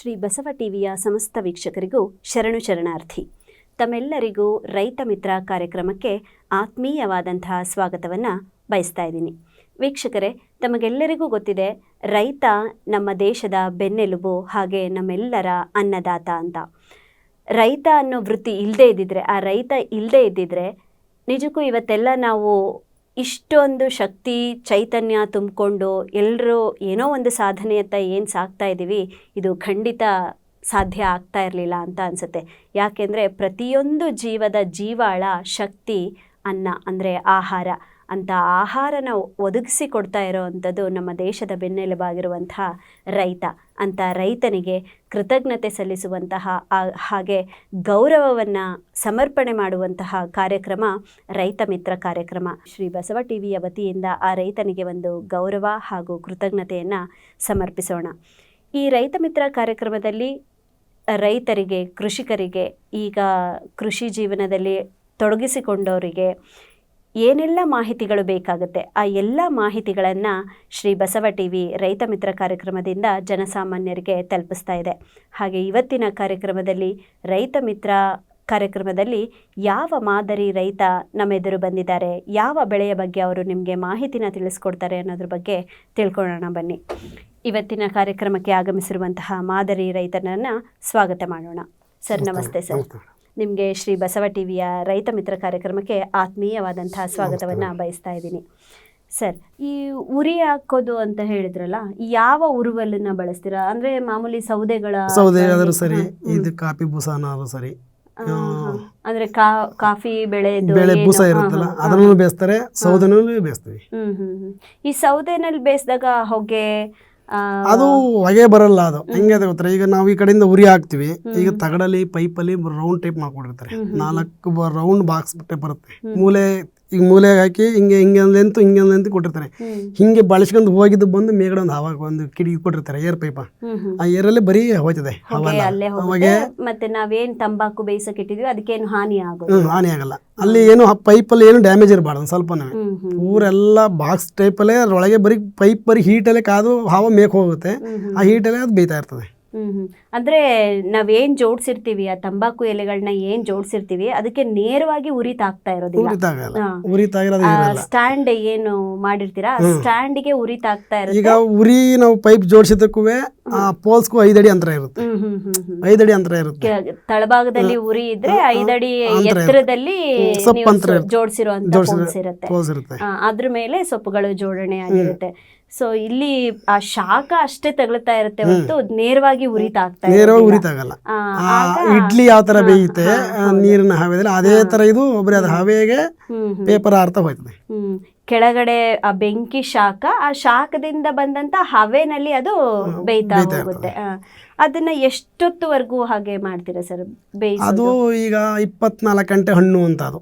ಶ್ರೀ ಬಸವ ಟಿವಿಯ ಸಮಸ್ತ ವೀಕ್ಷಕರಿಗೂ ಶರಣು ಶರಣಾರ್ಥಿ. ತಮ್ಮೆಲ್ಲರಿಗೂ ರೈತ ಮಿತ್ರ ಕಾರ್ಯಕ್ರಮಕ್ಕೆ ಆತ್ಮೀಯವಾದಂತಹ ಸ್ವಾಗತವನ್ನು ಬಯಸ್ತಾ ಇದ್ದೀನಿ. ವೀಕ್ಷಕರೇ, ತಮಗೆಲ್ಲರಿಗೂ ಗೊತ್ತಿದೆ, ರೈತ ನಮ್ಮ ದೇಶದ ಬೆನ್ನೆಲುಬು ಹಾಗೆ ನಮ್ಮೆಲ್ಲರ ಅನ್ನದಾತ ಅಂತ. ರೈತ ಅನ್ನೋ ವೃತ್ತಿ ಇಲ್ಲದೇ ಇದ್ದಿದ್ರೆ, ಆ ರೈತ ಇಲ್ಲದೇ ಇದ್ದಿದ್ರೆ ನಿಜಕ್ಕೂ ಇವತ್ತೆಲ್ಲ ನಾವು ಇಷ್ಟೊಂದು ಶಕ್ತಿ, ಚೈತನ್ಯ ತುಂಬಿಕೊಂಡು ಎಲ್ಲರೂ ಏನೋ ಒಂದು ಸಾಧನೆಯತ್ತ ಏನು ಸಾಕ್ತಾ ಇದ್ದೀವಿ ಇದು ಖಂಡಿತ ಸಾಧ್ಯ ಆಗ್ತಾ ಇರಲಿಲ್ಲ ಅಂತ ಅನಿಸುತ್ತೆ. ಯಾಕೆಂದರೆ ಪ್ರತಿಯೊಂದು ಜೀವದ ಜೀವಾಳ ಶಕ್ತಿ, ಅನ್ನ ಅಂದರೆ ಆಹಾರ. ಅಂತ ಆಹಾರನ ಒದಗಿಸಿ ಕೊಡ್ತಾ ಇರೋವಂಥದ್ದು ನಮ್ಮ ದೇಶದ ಬೆನ್ನೆಲುಬಾಗಿರುವಂತಹ ರೈತ ಅಂತ ರೈತನಿಗೆ ಕೃತಜ್ಞತೆ ಸಲ್ಲಿಸುವಂತಹ ಹಾಗೆ ಗೌರವವನ್ನು ಸಮರ್ಪಣೆ ಮಾಡುವಂತಹ ಕಾರ್ಯಕ್ರಮ, ರೈತ ಮಿತ್ರ ಕಾರ್ಯಕ್ರಮ. ಶ್ರೀ ಬಸವ ಟಿವಿಯ ವತಿಯಿಂದ ಆ ರೈತನಿಗೆ ಒಂದು ಗೌರವ ಹಾಗೂ ಕೃತಜ್ಞತೆಯನ್ನು ಸಮರ್ಪಿಸೋಣ. ಈ ರೈತ ಮಿತ್ರ ಕಾರ್ಯಕ್ರಮದಲ್ಲಿ ರೈತರಿಗೆ, ಕೃಷಿಕರಿಗೆ, ಈಗ ಕೃಷಿ ಜೀವನದಲ್ಲಿ ತೊಡಗಿಸಿಕೊಂಡವರಿಗೆ ಏನೆಲ್ಲ ಮಾಹಿತಿಗಳು ಬೇಕಾಗುತ್ತೆ ಆ ಎಲ್ಲ ಮಾಹಿತಿಗಳನ್ನು ಶ್ರೀ ಬಸವ ಟಿ ವಿ ರೈತ ಮಿತ್ರ ಕಾರ್ಯಕ್ರಮದಿಂದ ಜನಸಾಮಾನ್ಯರಿಗೆ ತಲುಪಿಸ್ತಾ ಇದೆ. ಹಾಗೆ ಇವತ್ತಿನ ಕಾರ್ಯಕ್ರಮದಲ್ಲಿ ರೈತ ಮಿತ್ರ ಕಾರ್ಯಕ್ರಮದಲ್ಲಿ ಯಾವ ಮಾದರಿ ರೈತ ನಮ್ಮೆದುರು ಬಂದಿದ್ದಾರೆ ಯಾವ ಬೆಳೆಯ ಬಗ್ಗೆ ಅವರು ನಿಮಗೆ ಮಾಹಿತಿನ ತಿಳಿಸ್ಕೊಡ್ತಾರೆ ಅನ್ನೋದ್ರ ಬಗ್ಗೆ ತಿಳ್ಕೊಳ್ಳೋಣ ಬನ್ನಿ. ಇವತ್ತಿನ ಕಾರ್ಯಕ್ರಮಕ್ಕೆ ಆಗಮಿಸಿರುವಂತಹ ಮಾದರಿ ರೈತನನ್ನು ಸ್ವಾಗತ ಮಾಡೋಣ. ಸರ್ ನಮಸ್ತೆ ಸರ್. ನಿಮಗೆ ಶ್ರೀ ಬಸವ ಟಿವಿಯ ರೈತ ಮಿತ್ರ ಕಾರ್ಯಕ್ರಮಕ್ಕೆ ಆತ್ಮೀಯವಾದಂತಹ ಸ್ವಾಗತವನ್ನು ಬಯಸ್ತಾ ಇದ್ದೀನಿ. ಸರ್ ಈ ಉರಿ ಹಾಕೋದು ಅಂತ ಹೇಳಿದ್ರಲ್ಲ ಯಾವ ಉರುವಲನ್ನ ಬಳಸ್ತೀರಾ? ಅಂದ್ರೆ ಮಾಮೂಲಿ ಸೌದೆಗಳ ಸೌದೆ ಆದರೂ ಸರಿ ಇದು ಕಾಫಿ ಬೂಸಾನಾದ್ರೂ ಸರಿ. ಆ, ಅಂದ್ರೆ ಕಾಫಿ ಬೆಳೆದು ಬೆಳೆ ಬುಸ ಇರುತ್ತಲ್ಲ. ಅದನ್ನು ಬೇಯಿಸ್ತಾರೆ ಸೌದೆನೂ ಬೇಯಿಸ್ತೀವಿ. ಹ್ಮ್ ಹ್ಮ್ ಹ್ಮ್. ಈ ಸೌದೆನಲ್ಲಿ ಬೇಯಿಸಿದಾಗ ಹೊಗೆ ಅದು ಹೊಗೆ ಬರಲ್ಲ ಅದು. ಹೆಂಗೆ ಅದು ಗೊತ್ತಾ? ಈಗ ನಾವು ಈ ಕಡೆಯಿಂದ ಉರಿ ಹಾಕ್ತಿವಿ. ಈಗ ತಗಡಲ್ಲಿ ಪೈಪಲ್ಲಿ ರೌಂಡ್ ಟೈಪ್ ಮಾಡ್ಕೊಂಡಿರ್ತಾರೆ. ನಾಲ್ಕು ರೌಂಡ್ ಬಾಕ್ಸ್ ಬಿಟ್ಟೆ ಬರುತ್ತೆ. ಮೂಲೆ ಈಗ ಮೂಲೆಗೆ ಹಾಕಿ ಹಿಂಗೆ ಹಿಂಗೆ ಲೆಂತ್ ಹಿಂಗೆ ಲೆಂತ್ ಕೊಟ್ಟಿರ್ತಾರೆ. ಹಿಂಗೆ ಬಳಸ್ಕೊಂಡು ಹೋಗಿದ್ದು ಬಂದು ಮೇಗಡೆ ಒಂದು ಹವಾಗ ಒಂದು ಕಿಡಿ ಕೊಟ್ಟಿರ್ತಾರೆ ಏರ್ ಪೈಪ. ಆ ಏರಲ್ಲೇ ಬರೀ ಹೋಯ್ತದೆ ಮತ್ತೆ ನಾವೇನ್ ತಂಬಾಕು ಬೇಯಿಸಕ್ಕೆ ಇಟ್ಟಿದ್ವಿ ಅದಕ್ಕೇನು ಹಾನಿ ಆಗೋದು ಹಾನಿ ಆಗಲ್ಲ. ಅಲ್ಲಿ ಏನು ಪೈಪಲ್ಲಿ ಏನು ಡ್ಯಾಮೇಜ್ ಇರಬಾರ್ದು ಸ್ವಲ್ಪ ಸ್ವಲ್ಪನೇ. ಊರೆಲ್ಲ ಬಾಕ್ಸ್ ಟೈಪಲ್ಲೇ ಅದ್ರೊಳಗೆ ಬರೀ ಪೈಪ್ ಬರೀ ಹೀಟಲ್ಲೇ ಕಾದು ಹಾವ ಮೇಕ್ ಹೋಗುತ್ತೆ. ಆ ಹೀಟಲ್ಲೇ ಅದು ಬೇಯ್ತಾ ಇರ್ತದೆ. ಹ್ಮ್. ಹ್ಮ್ ಅಂದ್ರೆ ನಾವೇನ್ ಜೋಡ್ಸಿರ್ತೀವಿ ಆ ತಂಬಾಕು ಎಲೆಗಳನ್ನ ಏನ್ ಜೋಡ್ಸಿರ್ತೀವಿ ಅದಕ್ಕೆ ನೇರವಾಗಿ ಉರಿ ತಾಕ್ತಾ ಇರೋದಿಲ್ಲ. ಸ್ಟ್ಯಾಂಡ್ ಏನು ಮಾಡಿರ್ತೀರಾ? ಸ್ಟ್ಯಾಂಡ್ಗೆ ಉರಿ ತಾಕ್ತಾ ಇರುತ್ತೆ. ಈಗ ಉರಿ ನಾವು ಪೈಪ್ ಜೋಡಿಸಿದಕ್ಕೂ ಆ ಪೋಲ್ಸ್ಗೂ ಐದಡಿ ಅಂತರ ಇರುತ್ತೆ. ಹ್ಮ್ ಹ್ಮ್ ಹ್ಮ್ ಹ್ಮ್. ಐದಡಿ ಅಂತರ ಇರುತ್ತೆ. ತಳಭಾಗದಲ್ಲಿ ಉರಿ ಇದ್ರೆ ಐದಡಿ ಎತ್ತರದಲ್ಲಿ ನೀವು. ಜೋಡಿಸಿರುವಂತ ಜೋಡ್ಸಿರೋ- ಪೋಲ್ಸ್ ಇರುತ್ತೆ. ಅದ್ರ ಮೇಲೆ ಸೊಪ್ಪುಗಳು ಜೋಡಣೆ ಆಗಿರುತ್ತೆ. ಸೊ ಇಲ್ಲಿ ಆ ಶಾಖ ಅಷ್ಟೇ ತಗಲ್ತಾ ಇರುತ್ತೆ ಹೊರತು ನೇರವಾಗಿ ಉರಿತಾಗ್ತಾ ನೇರವಾಗಿ. ಉರಿತಾಗಲ್ಲ. ಇಡ್ಲಿ ಯಾವ ತರ ಬೇಯುತ್ತೆ ನೀರಿನ ಹವೆದಲ್ಲಿ ಅದೇ ತರ ಇದು ಒಬ್ಬರೇ ಅದು ಹವೆಗೆ ಪೇಪರ್ ಆರ್ತಾ ಹೋಯ್ತದೆ. ಕೆಳಗಡೆ ಆ ಬೆಂಕಿ ಶಾಖ ಆ ಶಾಖದಿಂದ ಬಂದಂತ ಹವೆನಲ್ಲಿ ಅದು ಬೇಯ್ತಾ ಹೋಗುತ್ತೆ. ಅದನ್ನ ಎಷ್ಟೊತ್ತುವರೆಗೂ ಹಾಗೆ ಮಾಡ್ತೀರಾ ಸರ್? ಬೇಯಿಸೋದು? ಅದು ಈಗ ಇಪ್ಪತ್ನಾಲ್ಕು ಗಂಟೆ ಹಣ್ಣು ಅಂತ ಅದು.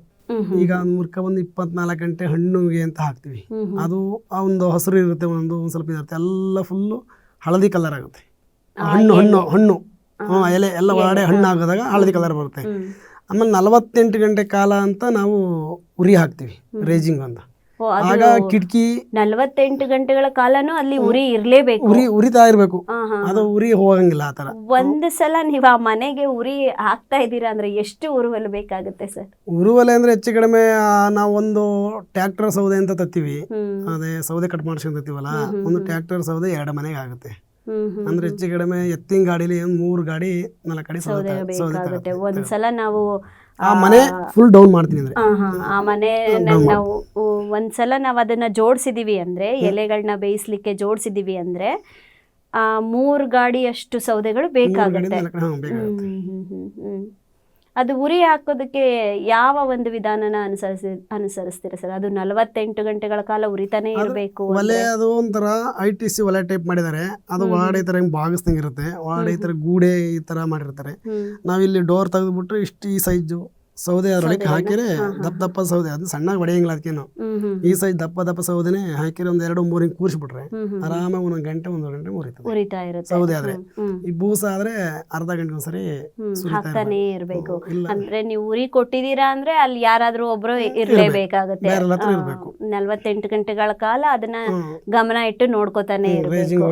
ಈಗ ಮುರ್ಕ ಒಂದು ಇಪ್ಪತ್ನಾಲ್ಕು ಗಂಟೆ ಹಣ್ಣುಗೆ ಅಂತ ಹಾಕ್ತಿವಿ. ಅದು ಆ ಒಂದು ಹಸಿರು ಇರುತ್ತೆ ಒಂದು ಒಂದು ಸ್ವಲ್ಪ ಇರುತ್ತೆ ಎಲ್ಲ ಫುಲ್ಲು ಹಳದಿ ಕಲರ್ ಆಗುತ್ತೆ. ಹಣ್ಣು ಹಣ್ಣು ಹಣ್ಣು. ಹ್ಮ್, ಎಲೆ ಎಲ್ಲ ಒಳಗಡೆ ಹಣ್ಣು ಆಗೋದಾಗ ಹಳದಿ ಕಲರ್ ಬರುತ್ತೆ. ಆಮೇಲೆ ನಲವತ್ತೆಂಟು ಗಂಟೆ ಕಾಲ ಅಂತ ನಾವು ಉರಿ ಹಾಕ್ತೀವಿ ರೇಜಿಂಗ್ ಅಂತ. ಆಗ ಕಿಟಕಿ ನಲವತ್ತೆಂಟು ಗಂಟೆಗಳ ಕಾಲನು ಅಲ್ಲಿ ಉರಿ ಇರ್ಲೇಬೇಕು. ಉರಿ ಉರಿತಾ ಇರ್ಬೇಕು. ಅದು ಉರಿ ಹೋಗಂಗಿಲ್ಲ ಆತರ ಒಂದ್ ಸಲ ನೀವು ಆ ಮನೆಗೆ ಉರಿ ಹಾಕ್ತಾ ಇದ್ದೀರಾ ಅಂದ್ರೆ ಎಷ್ಟು ಉರುವಲು ಬೇಕಾಗುತ್ತೆ ಸರ್? ಉರುವಲೆ ಅಂದ್ರೆ ಹೆಚ್ಚು ಕಡಿಮೆ ನಾವೊಂದು ಟ್ರ್ಯಾಕ್ಟರ್ ಸೌದೆ ಅಂತ ತತ್ತೀವಿ. ಅದೇ ಸೌದೆ ಕಟ್ ಮಾಡ್ಸ್ಕೊಂಡ್ ತತ್ತೀವಲ್ಲ ಒಂದು ಟ್ರ್ಯಾಕ್ಟರ್ ಸೌದೆ ಎರಡು ಮನೆಗೆ ಆಗುತ್ತೆ. ಅಂದ್ರೆ ಹೆಚ್ಚು ಕಡಿಮೆ ಎತ್ತಿನ ಗಾಡಿಲಿ ಮೂರು ಗಾಡಿ ನಾಲ್ಕು ಗಾಡಿ ಸೌದೆ ಒಂದ್ಸಲ ನಾವು ಆ ಮನೆ ಫುಲ್ ಡೌನ್ ಮಾಡ್ತೀನಿ ಅಂದ್ರೆ. ಆ, ಮನೆ ನಾವು ಒಂದ್ಸಲ ನಾವು ಅದನ್ನ ಜೋಡಿಸಿದೀವಿ ಅಂದ್ರೆ ಎಲೆಗಳನ್ನ ಬೇಯಿಸ್ಲಿಕ್ಕೆ ಜೋಡಿಸಿದೀವಿ ಅಂದ್ರೆ ಆ ಮೂರ್ ಗಾಡಿ ಅಷ್ಟು ಸೌದೆಗಳು ಬೇಕಾಗುತ್ತೆ. ಅದು ಉರಿ ಹಾಕೋದಕ್ಕೆ ಯಾವ ಒಂದು ವಿಧಾನನ ಅನುಸರಿಸಿ ಅನುಸರಿಸ್ತೀರಾ ಸರ್? ಅದು ನಲವತ್ತೆಂಟು ಗಂಟೆಗಳ ಕಾಲ ಉರಿತಾನೆ ಇರಬೇಕು ಒಲೆ ಅದು ಒಂಥರ ಐ ಟಿ ಸಿ ಒಲೆ ಟೈಪ್ ಮಾಡಿದ್ದಾರೆ. ಅದು ಒಳಗಡೆ ಈ ಥರ ಹಿಂಗೆ ಬಾಗಿಸ್ದಂಗೆ ಇರುತ್ತೆ. ಒಳಗಡೆ ಈ ಥರ ಗೂಡೆ ಈ ಥರ ಮಾಡಿರ್ತಾರೆ. ನಾವಿಲ್ಲಿ ಡೋರ್ ತೆಗೆದ್ಬಿಟ್ರೆ ಇಷ್ಟು ಈ ಸೈಜು ಸೌದೆ ಅದ್ರೊಳಗೆ ಹಾಕಿದ್ರೆ ದಪ್ಪ ದಪ್ಪ ಸೌದೆ ಅದು ಸಣ್ಣ ಹೊಡೆಯಂಗಿಲ್ಲ ಅದಕ್ಕೇನು ಈ ಸೈಜ್ ದಪ್ಪ ದಪ್ಪ ಸೌದೆನೆ ಹಾಕಿದ್ರೆ ಒಂದ್ ಎರಡು ಮೂರು ಹಿಂಗೆ ಕೂರಿಸ್ಬಿಟ್ರೆ ಆರಾಮಾಗಿ ಒಂದೊಂದು ಗಂಟೆ ಒಂದು ಗಂಟೆ ಮುರಿತ ಸೌದೆ ಆದ್ರೆ. ಈ ಬೂಸ ಆದ್ರೆ ಅರ್ಧ ಗಂಟೆ ಒಂದ್ಸರಿ ಹಾಕ್ತಾನೆ ಇರ್ಬೇಕು. ಅಂದ್ರೆ ನೀವು ಉರಿ ಕೊಟ್ಟಿದ್ದೀರಾ ಅಂದ್ರೆ ಅಲ್ಲಿ ಯಾರಾದ್ರೂ ಒಬ್ರು ಇರ್ಲೇಬೇಕಾಗುತ್ತೆ. ನಲ್ವತ್ತೆಂಟು ಗಂಟೆಗಳ ಕಾಲ ಅದನ್ನ ಗಮನ ಇಟ್ಟು ನೋಡ್ಕೋತಾನೆ ಇರ್ಬೇಕು.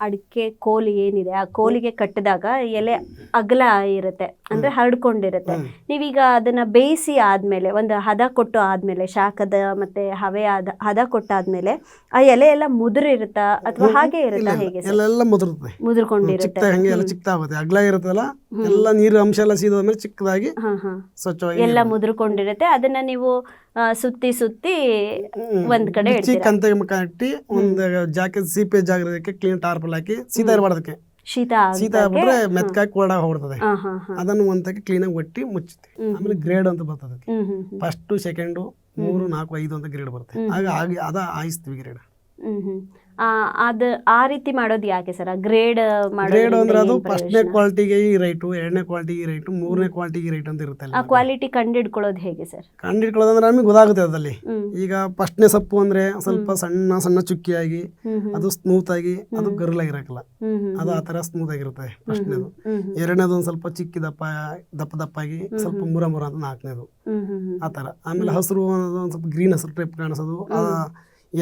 ಅಡಿಕೆ ಕೋಲಿ ಏನಿದೆ ಆ ಕೋಲಿಗೆ ಕಟ್ಟಿದಾಗ ಎಲೆ ಅಗಲ ಇರುತ್ತೆ ಅಂದ್ರೆ ಹರಡ್ಕೊಂಡಿರುತ್ತೆ. ನೀವೀಗ ಅದನ್ನ ಬೇಯಿಸಿ ಆದ್ಮೇಲೆ ಒಂದು ಹದ ಕೊಟ್ಟು ಆದ್ಮೇಲೆ ಶಾಖದ ಮತ್ತೆ ಹವೆ ಆದ ಹದ ಕೊಟ್ಟಾದ್ಮೇಲೆ ಆ ಎಲೆ ಎಲ್ಲ ಮುದುರಿರುತ್ತಾ ಅಥವಾ ಹಾಗೆ ಇರುತ್ತಾ ಹೇಗೆ ಎಲ್ಲ ಮುದುರುತ್ತೆ ಮುದುರ್ಕೊಂಡಿರುತ್ತೆ. ಹಂಗೆ ಎಲ್ಲ ಚಿಕ್ಕದಾಗುತ್ತೆ. ಅಗಲ ಇರುತ್ತಲ್ಲ ಎಲ್ಲ ನೀರು ಅಂಶ ಎಲ್ಲ ಸೀದೋದ್ಮೇಲೆ ಚಿಕ್ಕದಾಗಿ ಹಾ ಹಾ. ಸ್ವಚ್ಛವಾಗಿ ಎಲ್ಲ ಮುದುರ್ಕೊಂಡಿರುತ್ತೆ. ಅದನ್ನ ನೀವು ಸುತ್ತಿ ಸುತ್ತಿ. ಒಂದ್ ಕಡೆ ಬಿಚ್ಚಿ ಇಡ್ತೀರಾ? ಕಟ್ಟಿ ಒಂದು ಜಾಕೆಟ್ ಸೀಪೆ ಜಾಗಕ್ಕೆ ಕ್ಲೀನ್ ಟಾರ್ಪಲ್ ಹಾಕಿ ಸೀತಾ ಇರಬಾರ್ದಕ್ಕೆ. ಶೀತ ಶೀತ ಆಗ್ಬಿಟ್ರೆ ಮೆತ್ಕಾಗಿ ಕೋಲ್ಡ್ ಹೋಗ್ಬಿಡ್ತದೆ. ಹಾ ಹಾ ಹಾ. ಅದನ್ನು ಒಂದಕ್ಕೆ ಕ್ಲೀನಾಗಿ ಒಟ್ಟಿ ಮುಚ್ಚುತ್ತೆ ಆಮೇಲೆ ಗ್ರೇಡ್ ಅಂತ ಬರ್ತದೆ ಫಸ್ಟು ಸೆಕೆಂಡು ಮೂರು ನಾಲ್ಕು ಐದು ಅಂತ ಗ್ರೇಡ್ ಬರುತ್ತೆ. ಆಗ ಆಗಿ ಅದ ಆಯಿಸ್ತೀವಿ ಗ್ರೇಡ್ ಅದ ಆ ರೀತಿ ಮಾಡೋದು ಯಾಕೆ ಸರ್? ಗ್ರೇಡ್ ಗ್ರೇಡ್ ಅಂದ್ರೆ ಅದು ಫಸ್ಟ್ನೇ ಕ್ವಾಲಿಟಿಗೆ ಈ ರೈಟು ಎರಡನೇ ಕ್ವಾಲಿಟಿಗೆ ಈ ರೈಟು ಮೂರನೇ ಕ್ವಾಲಿಟಿಗೆ ರೈಟ್ ಅಂತ ಇರುತ್ತೆ ಆ ಕ್ವಾಲಿಟಿ ಕಂಡಿಡ್ಕೊಳ್ಳೋದು ಹೇಗೆ ಸರ್? ಕಂಡಿಡ್ಕೊಳ್ಳೋದಂದ್ರೆ ನಮಗೆ ಗೊತ್ತಾಗುತ್ತೆ ಅದಲ್ಲಿ ಈಗ ಫಸ್ಟ್ನೇ ಸೊಪ್ಪು ಅಂದ್ರೆ ಸ್ವಲ್ಪ ಸಣ್ಣ ಸಣ್ಣ ಚುಕ್ಕಿಯಾಗಿ ಅದು ಸ್ಮೂತ್ ಆಗಿ ಅದು ಗರ್ಲ್ ಹ್ಮ್ ಹ್ಮ್ ಅದು ಆ ತರ ಸ್ಮೂತ್ ಆಗಿರುತ್ತೆ ಫಸ್ಟ್ನೇದು. ಎರಡನೇದು ಒಂದು ಸ್ವಲ್ಪ ಚಿಕ್ಕಿ ದಪ್ಪ ದಪ್ಪ ದಪ್ಪಾಗಿ ಸ್ವಲ್ಪ ಮುರ ಮುರ ಅಂತ ನಾಲ್ಕನೇದು. ಆ ತರ ಆಮೇಲೆ ಹಸಿರು ಅನ್ನೋದು ಒಂದು ಸ್ವಲ್ಪ ಗ್ರೀನ್ ಹಸಿರು ಟೈಪ್ ಕಾಣಿಸೋದು.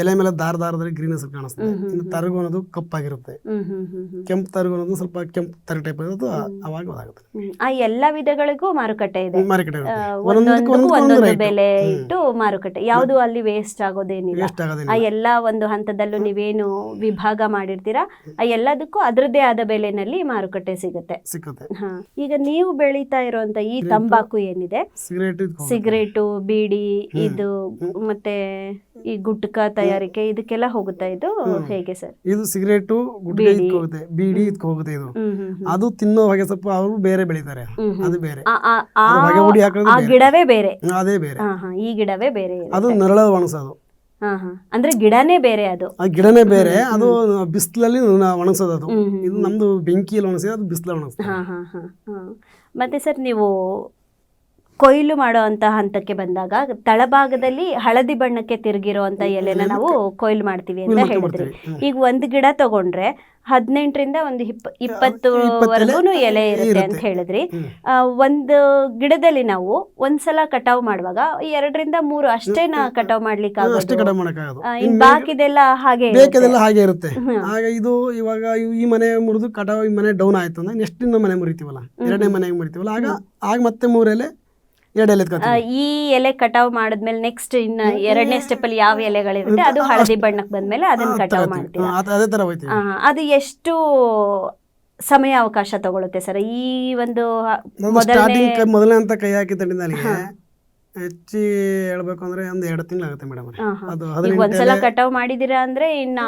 ಎಲೆ ಮೇಲೆ ದಾರ ದಾರದಲ್ಲಿ ಗ್ರೀನ್ ಹಸಿರು ಕಾಣಿಸ್ತದೆ ಇನ್ನು ತರಗು ಅನ್ನೋದು ಕಪ್ಪಾಗಿರುತ್ತೆ. ಕೆಂಪು ತರಗು ಅನ್ನೋದು ಸ್ವಲ್ಪ ಕೆಂಪು ತರ ಟೈಪ್ ಇರೋದು ಅವಾಗ ಗೊತ್ತಾಗುತ್ತೆ ಆ ಎಲ್ಲಾ ವಿಧಗಳಿಗೂ ಮಾರುಕಟ್ಟೆ ಇದೆ. ಮಾರುಕಟ್ಟೆ ಒಂದೊಂದು ಬೆಲೆ ಇಟ್ಟು ಮಾರುಕಟ್ಟೆ. ಯಾವುದು ಅಲ್ಲಿ ವೇಸ್ಟ್ ಆಗೋದೇನಿಲ್ಲ. ವೇಸ್ಟ್ ಆ ಎಲ್ಲ ಒಂದು ಹಂತದಲ್ಲೂ ನೀವೇನು ವಿಭಾಗ ಮಾಡಿರ್ತೀರಾ ಆ ಎಲ್ಲದಕ್ಕೂ ಅದರದೇ ಆದ ಬೆಲೆನಲ್ಲಿ ಮಾರುಕಟ್ಟೆ ಸಿಗುತ್ತೆ. ಸಿಗುತ್ತೆ. ಹಾ ಈಗ ನೀವು ಬೆಳೀತಾ ಇರುವಂತ ಈ ತಂಬಾಕು ಏನಿದೆ? ಸಿಗರೇಟ್ ಸಿಗರೇಟು ಬೀಡಿ ಇದು ಮತ್ತೆ ಈ ಗುಟ್ಕಾ ತಯಾರಿಕೆ ಇದಕ್ಕೆಲ್ಲ ಹೋಗುತ್ತಾ ಇದು? ಹೇಗೆ ಸರ್? ಇದು ಸಿಗರೇಟು ಗುಟ್ಕಾ ಇದಕ್ಕೆ ಹೋಗುತ್ತೆ ಬೀಡಿ ಇದಕ್ಕೆ ಹೋಗುತ್ತೆ ಇದು. ಅದು ತಿನ್ನೋ ಹೊಗೆ ಸೊಪ್ಪು ಅವರು ಬೇರೆ ಬೆಳಿತಾರೆ. ಅದು ಬೇರೆ. ಹೊಗೆ ಹುಡಿ ಹಾಕೋದು ಆ ಗಿಡವೇ ಬೇರೆ. ಅದೇ ಬೇರೆ. ಈ ಗಿಡವೇ ಬೇರೆ ಅದು ನರಳ ಒಣಸೋದು ಅದು. ಅಂದ್ರೆ ಗಿಡನೇ ಬೇರೆ ಅದು. ಆ ಗಿಡನೇ ಬೇರೆ. ಅದು ಬಿಸಿಲಲ್ಲಿ ಒಣಗಿಸೋದು ಅದು. ಇದು ನಮ್ದು ಬೆಂಕಿಯಲ್ಲಿ ಒಣಗಿಸಿ ಅದು ಬಿಸಿಲಲ್ಲಿ ಒಣಗಿಸ್ತದೆ ಹಾ. ಮತ್ತೆ ಸರ್ ನೀವು ಕೊಯ್ಲು ಮಾಡೋ ಅಂತ ಹಂತಕ್ಕೆ ಬಂದಾಗ ತಳಭಾಗದಲ್ಲಿ ಹಳದಿ ಬಣ್ಣಕ್ಕೆ ತಿರುಗಿರೋ ಅಂತ ಎಲೆನ ನಾವು ಕೊಯ್ಲು ಮಾಡ್ತೀವಿ ಅಂತ ಹೇಳಿದ್ರಿ. ಈಗ ಒಂದು ಗಿಡ ತಗೊಂಡ್ರೆ ಹದಿನೆಂಟರಿಂದ ಒಂದು ಇಪ್ಪ ಇಪ್ಪತ್ತು ಇಪ್ಪತ್ತುವರೆಗೂ ಎಲೆ ಇರುತ್ತೆ. ಅಂತ ಹೇಳಿದ್ರಿ. ಆ, ಒಂದು ಗಿಡದಲ್ಲಿ ನಾವು ಒಂದ್ಸಲ ಕಟಾವ್ ಮಾಡುವಾಗ ಎರಡರಿಂದ ಮೂರು ಅಷ್ಟೇನ ಕಟಾವ್ ಮಾಡ್ಲಿಕ್ಕೆ ಬಾಕಿದೆಲ್ಲ ಹಾಗೆ ಹಾಗೆ ಇರುತ್ತೆ. ಆಗ ಇದು ಇವಾಗ ಈ ಮನೆ ಮುರಿದು ಕಟಾವ್ ಈ ಮನೆ ಡೌನ್ ಆಯ್ತು ಅಂದ್ರೆ ನೆಕ್ಸ್ಟ್ ಇನ್ನೊಂದು ಮನೆ ಮುರಿತೀವಲ್ಲ? ಎರಡನೇ ಮನೆಗೆ ಮುರಿತೀವಲ್ಲ? ಆಗ ಆಗ ಮತ್ತೆ ಮೂರೆಲೆ ಎರಡು ಎಲೆ ಈ ಎಲೆ ಕಟಾವ್ ಮಾಡಿದ್ಮೇಲೆ ನೆಕ್ಸ್ಟ್ ಇನ್ನ ಎರಡನೇ ಸ್ಟೆಪ್ ಅಲ್ಲಿ ಯಾವ ಎಲೆಗಳಿರುತ್ತೆ ಅದು ಹಳದಿ ಬಣ್ಣಕ್ಕೆ ಬಂದ್ಮೇಲೆ ಅದನ್ನ ಕಟಾವ್ ಮಾಡ್ತೀವಿ ಅದ್- ತರ ಅದು ಎಷ್ಟು ಸಮಯ ಅವಕಾಶ ತಗೊಳುತ್ತೆ ಸರ್. ಈ ಒಂದು ಮೊದಲನೇ ಸ್ಟಾರ್ಟಿಂಗ್ ಮೊದಲನೇ ಅಂತ ಕೈ ಹಾಕಿ ತಣ್ಣಿದ ಅಲ್ಲಿಗೆ ಹೆಚ್ಚಿ ಹೇಳ್ಬೇಕು ಅಂದ್ರೆ ಒಂದು ಎರಡು ತಿಂಗಳಾಗುತ್ತೆ ಮೇಡಮ್. ಅದು ಒಂದ್ಸಲ ಕಟಾವ್ ಮಾಡಿದಿರ ಅಂದ್ರೆ ಇನ್ನ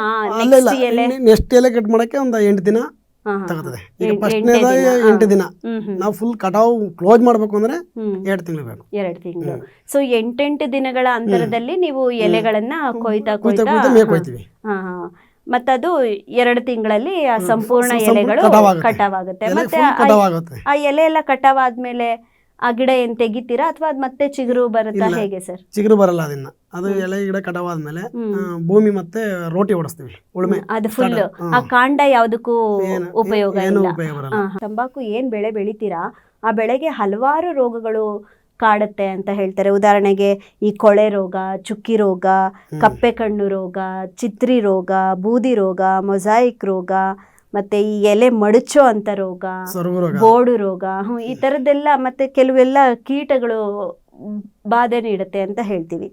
ನೆಕ್ಸ್ಟ್ ಎಲೆ ಕಟ್ ಮಾಡಕ್ಕೆ ಒಂದು ಎಂಟು ದಿನ. ತಗೋತದೆ. ಈಗ ಎಂಟ್- ಫಸ್ಟ್ನೇದ ಎಂಟೇ ದಿನ, ನಾವು ಫುಲ್ ಕಟಾವ್ ಕ್ಲೋಸ್ ಮಾಡ್ಬೇಕು ಅಂದ್ರೆ ಎರಡು ತಿಂಗಳು ಬೇಕು. ಎರಡು ತಿಂಗಳು. ಸೊ ಎಂಟೆಂಟು ದಿನಗಳ ಅಂತರದಲ್ಲಿ ನೀವು ಎಲೆಗಳನ್ನ ಕೊಯ್ತಾ ಕುಯ್ತಾ ಕೊಯ್ತಾ ಕುಯ್ತಾ ಹಾ ಹಾ. ಮತ್ತದು ಎರಡು ತಿಂಗಳಲ್ಲಿ ಆ ಸಂಪೂರ್ಣ ಎಲೆಗಳು ಕಟಾವಾಗುತ್ತೆ. ಮತ್ತೆ ಆ ಎಲೆ ಎಲ್ಲ ಕಟಾವ್ ಆದ್ಮೇಲೆ ಆ ಗಿಡ ಏನ್ ತೆಗಿತೀರಾ ಅಥವಾ ಅದ್ ಮತ್ತೆ ಚಿಗುರು ಬರುತ್ತಾ ಹೇಗೆ ಸರ್? ಚಿಗುರು ಬರಲ್ಲ ಅದನ್ನ. ಅದು ಎಲೆ ಗಿಡ ಕಟಾವ್ ಆದ್ಮೇಲೆ ಭೂಮಿ ಮತ್ತೆ ರೋಟಿ ಓಡಿಸ್ತೀವಿ ಉಳುಮೆ ಅದು ಫುಲ್. ಆ ಕಾಂಡ ಯಾವ್ದಕ್ಕೂ ಏನು- ಉಪಯೋಗ ಏನು ಇಲ್ಲ. ಉಪಯೋಗ ಬರಲ್ಲ. ಆ, ತಂಬಾಕು ಏನ್ ಬೆಳೆ ಬೆಳಿತೀರಾ? ಆ ಬೆಳೆಗೆ ಹಲವಾರು ರೋಗಗಳು ಕಾಡುತ್ತೆ ಅಂತ ಹೇಳ್ತಾರೆ. ಉದಾಹರಣೆಗೆ ಈ ಕೊಳೆ ರೋಗ ಚುಕ್ಕಿ ರೋಗ ಕಪ್ಪೆ ಕಣ್ಣು ರೋಗ ಚಿತ್ರಿ ರೋಗ ಬೂದಿ ರೋಗ ಮೊಸಾಯಿಕ್ ರೋಗ ಮತ್ತೆ ಈ ಎಲೆ ಮಡಚೋ ಅಂತ ರೋಗ ಬೋಡು ರೋಗ. ಈ ತರದ್ದೆಲ್ಲ ಮತ್ತೆ ಕೆಲವೆಲ್ಲ ಕೀಟಗಳು ಬಾಧೆ ನೀಡುತ್ತೆ ಅಂತ ಹೇಳ್ತೀವಿ.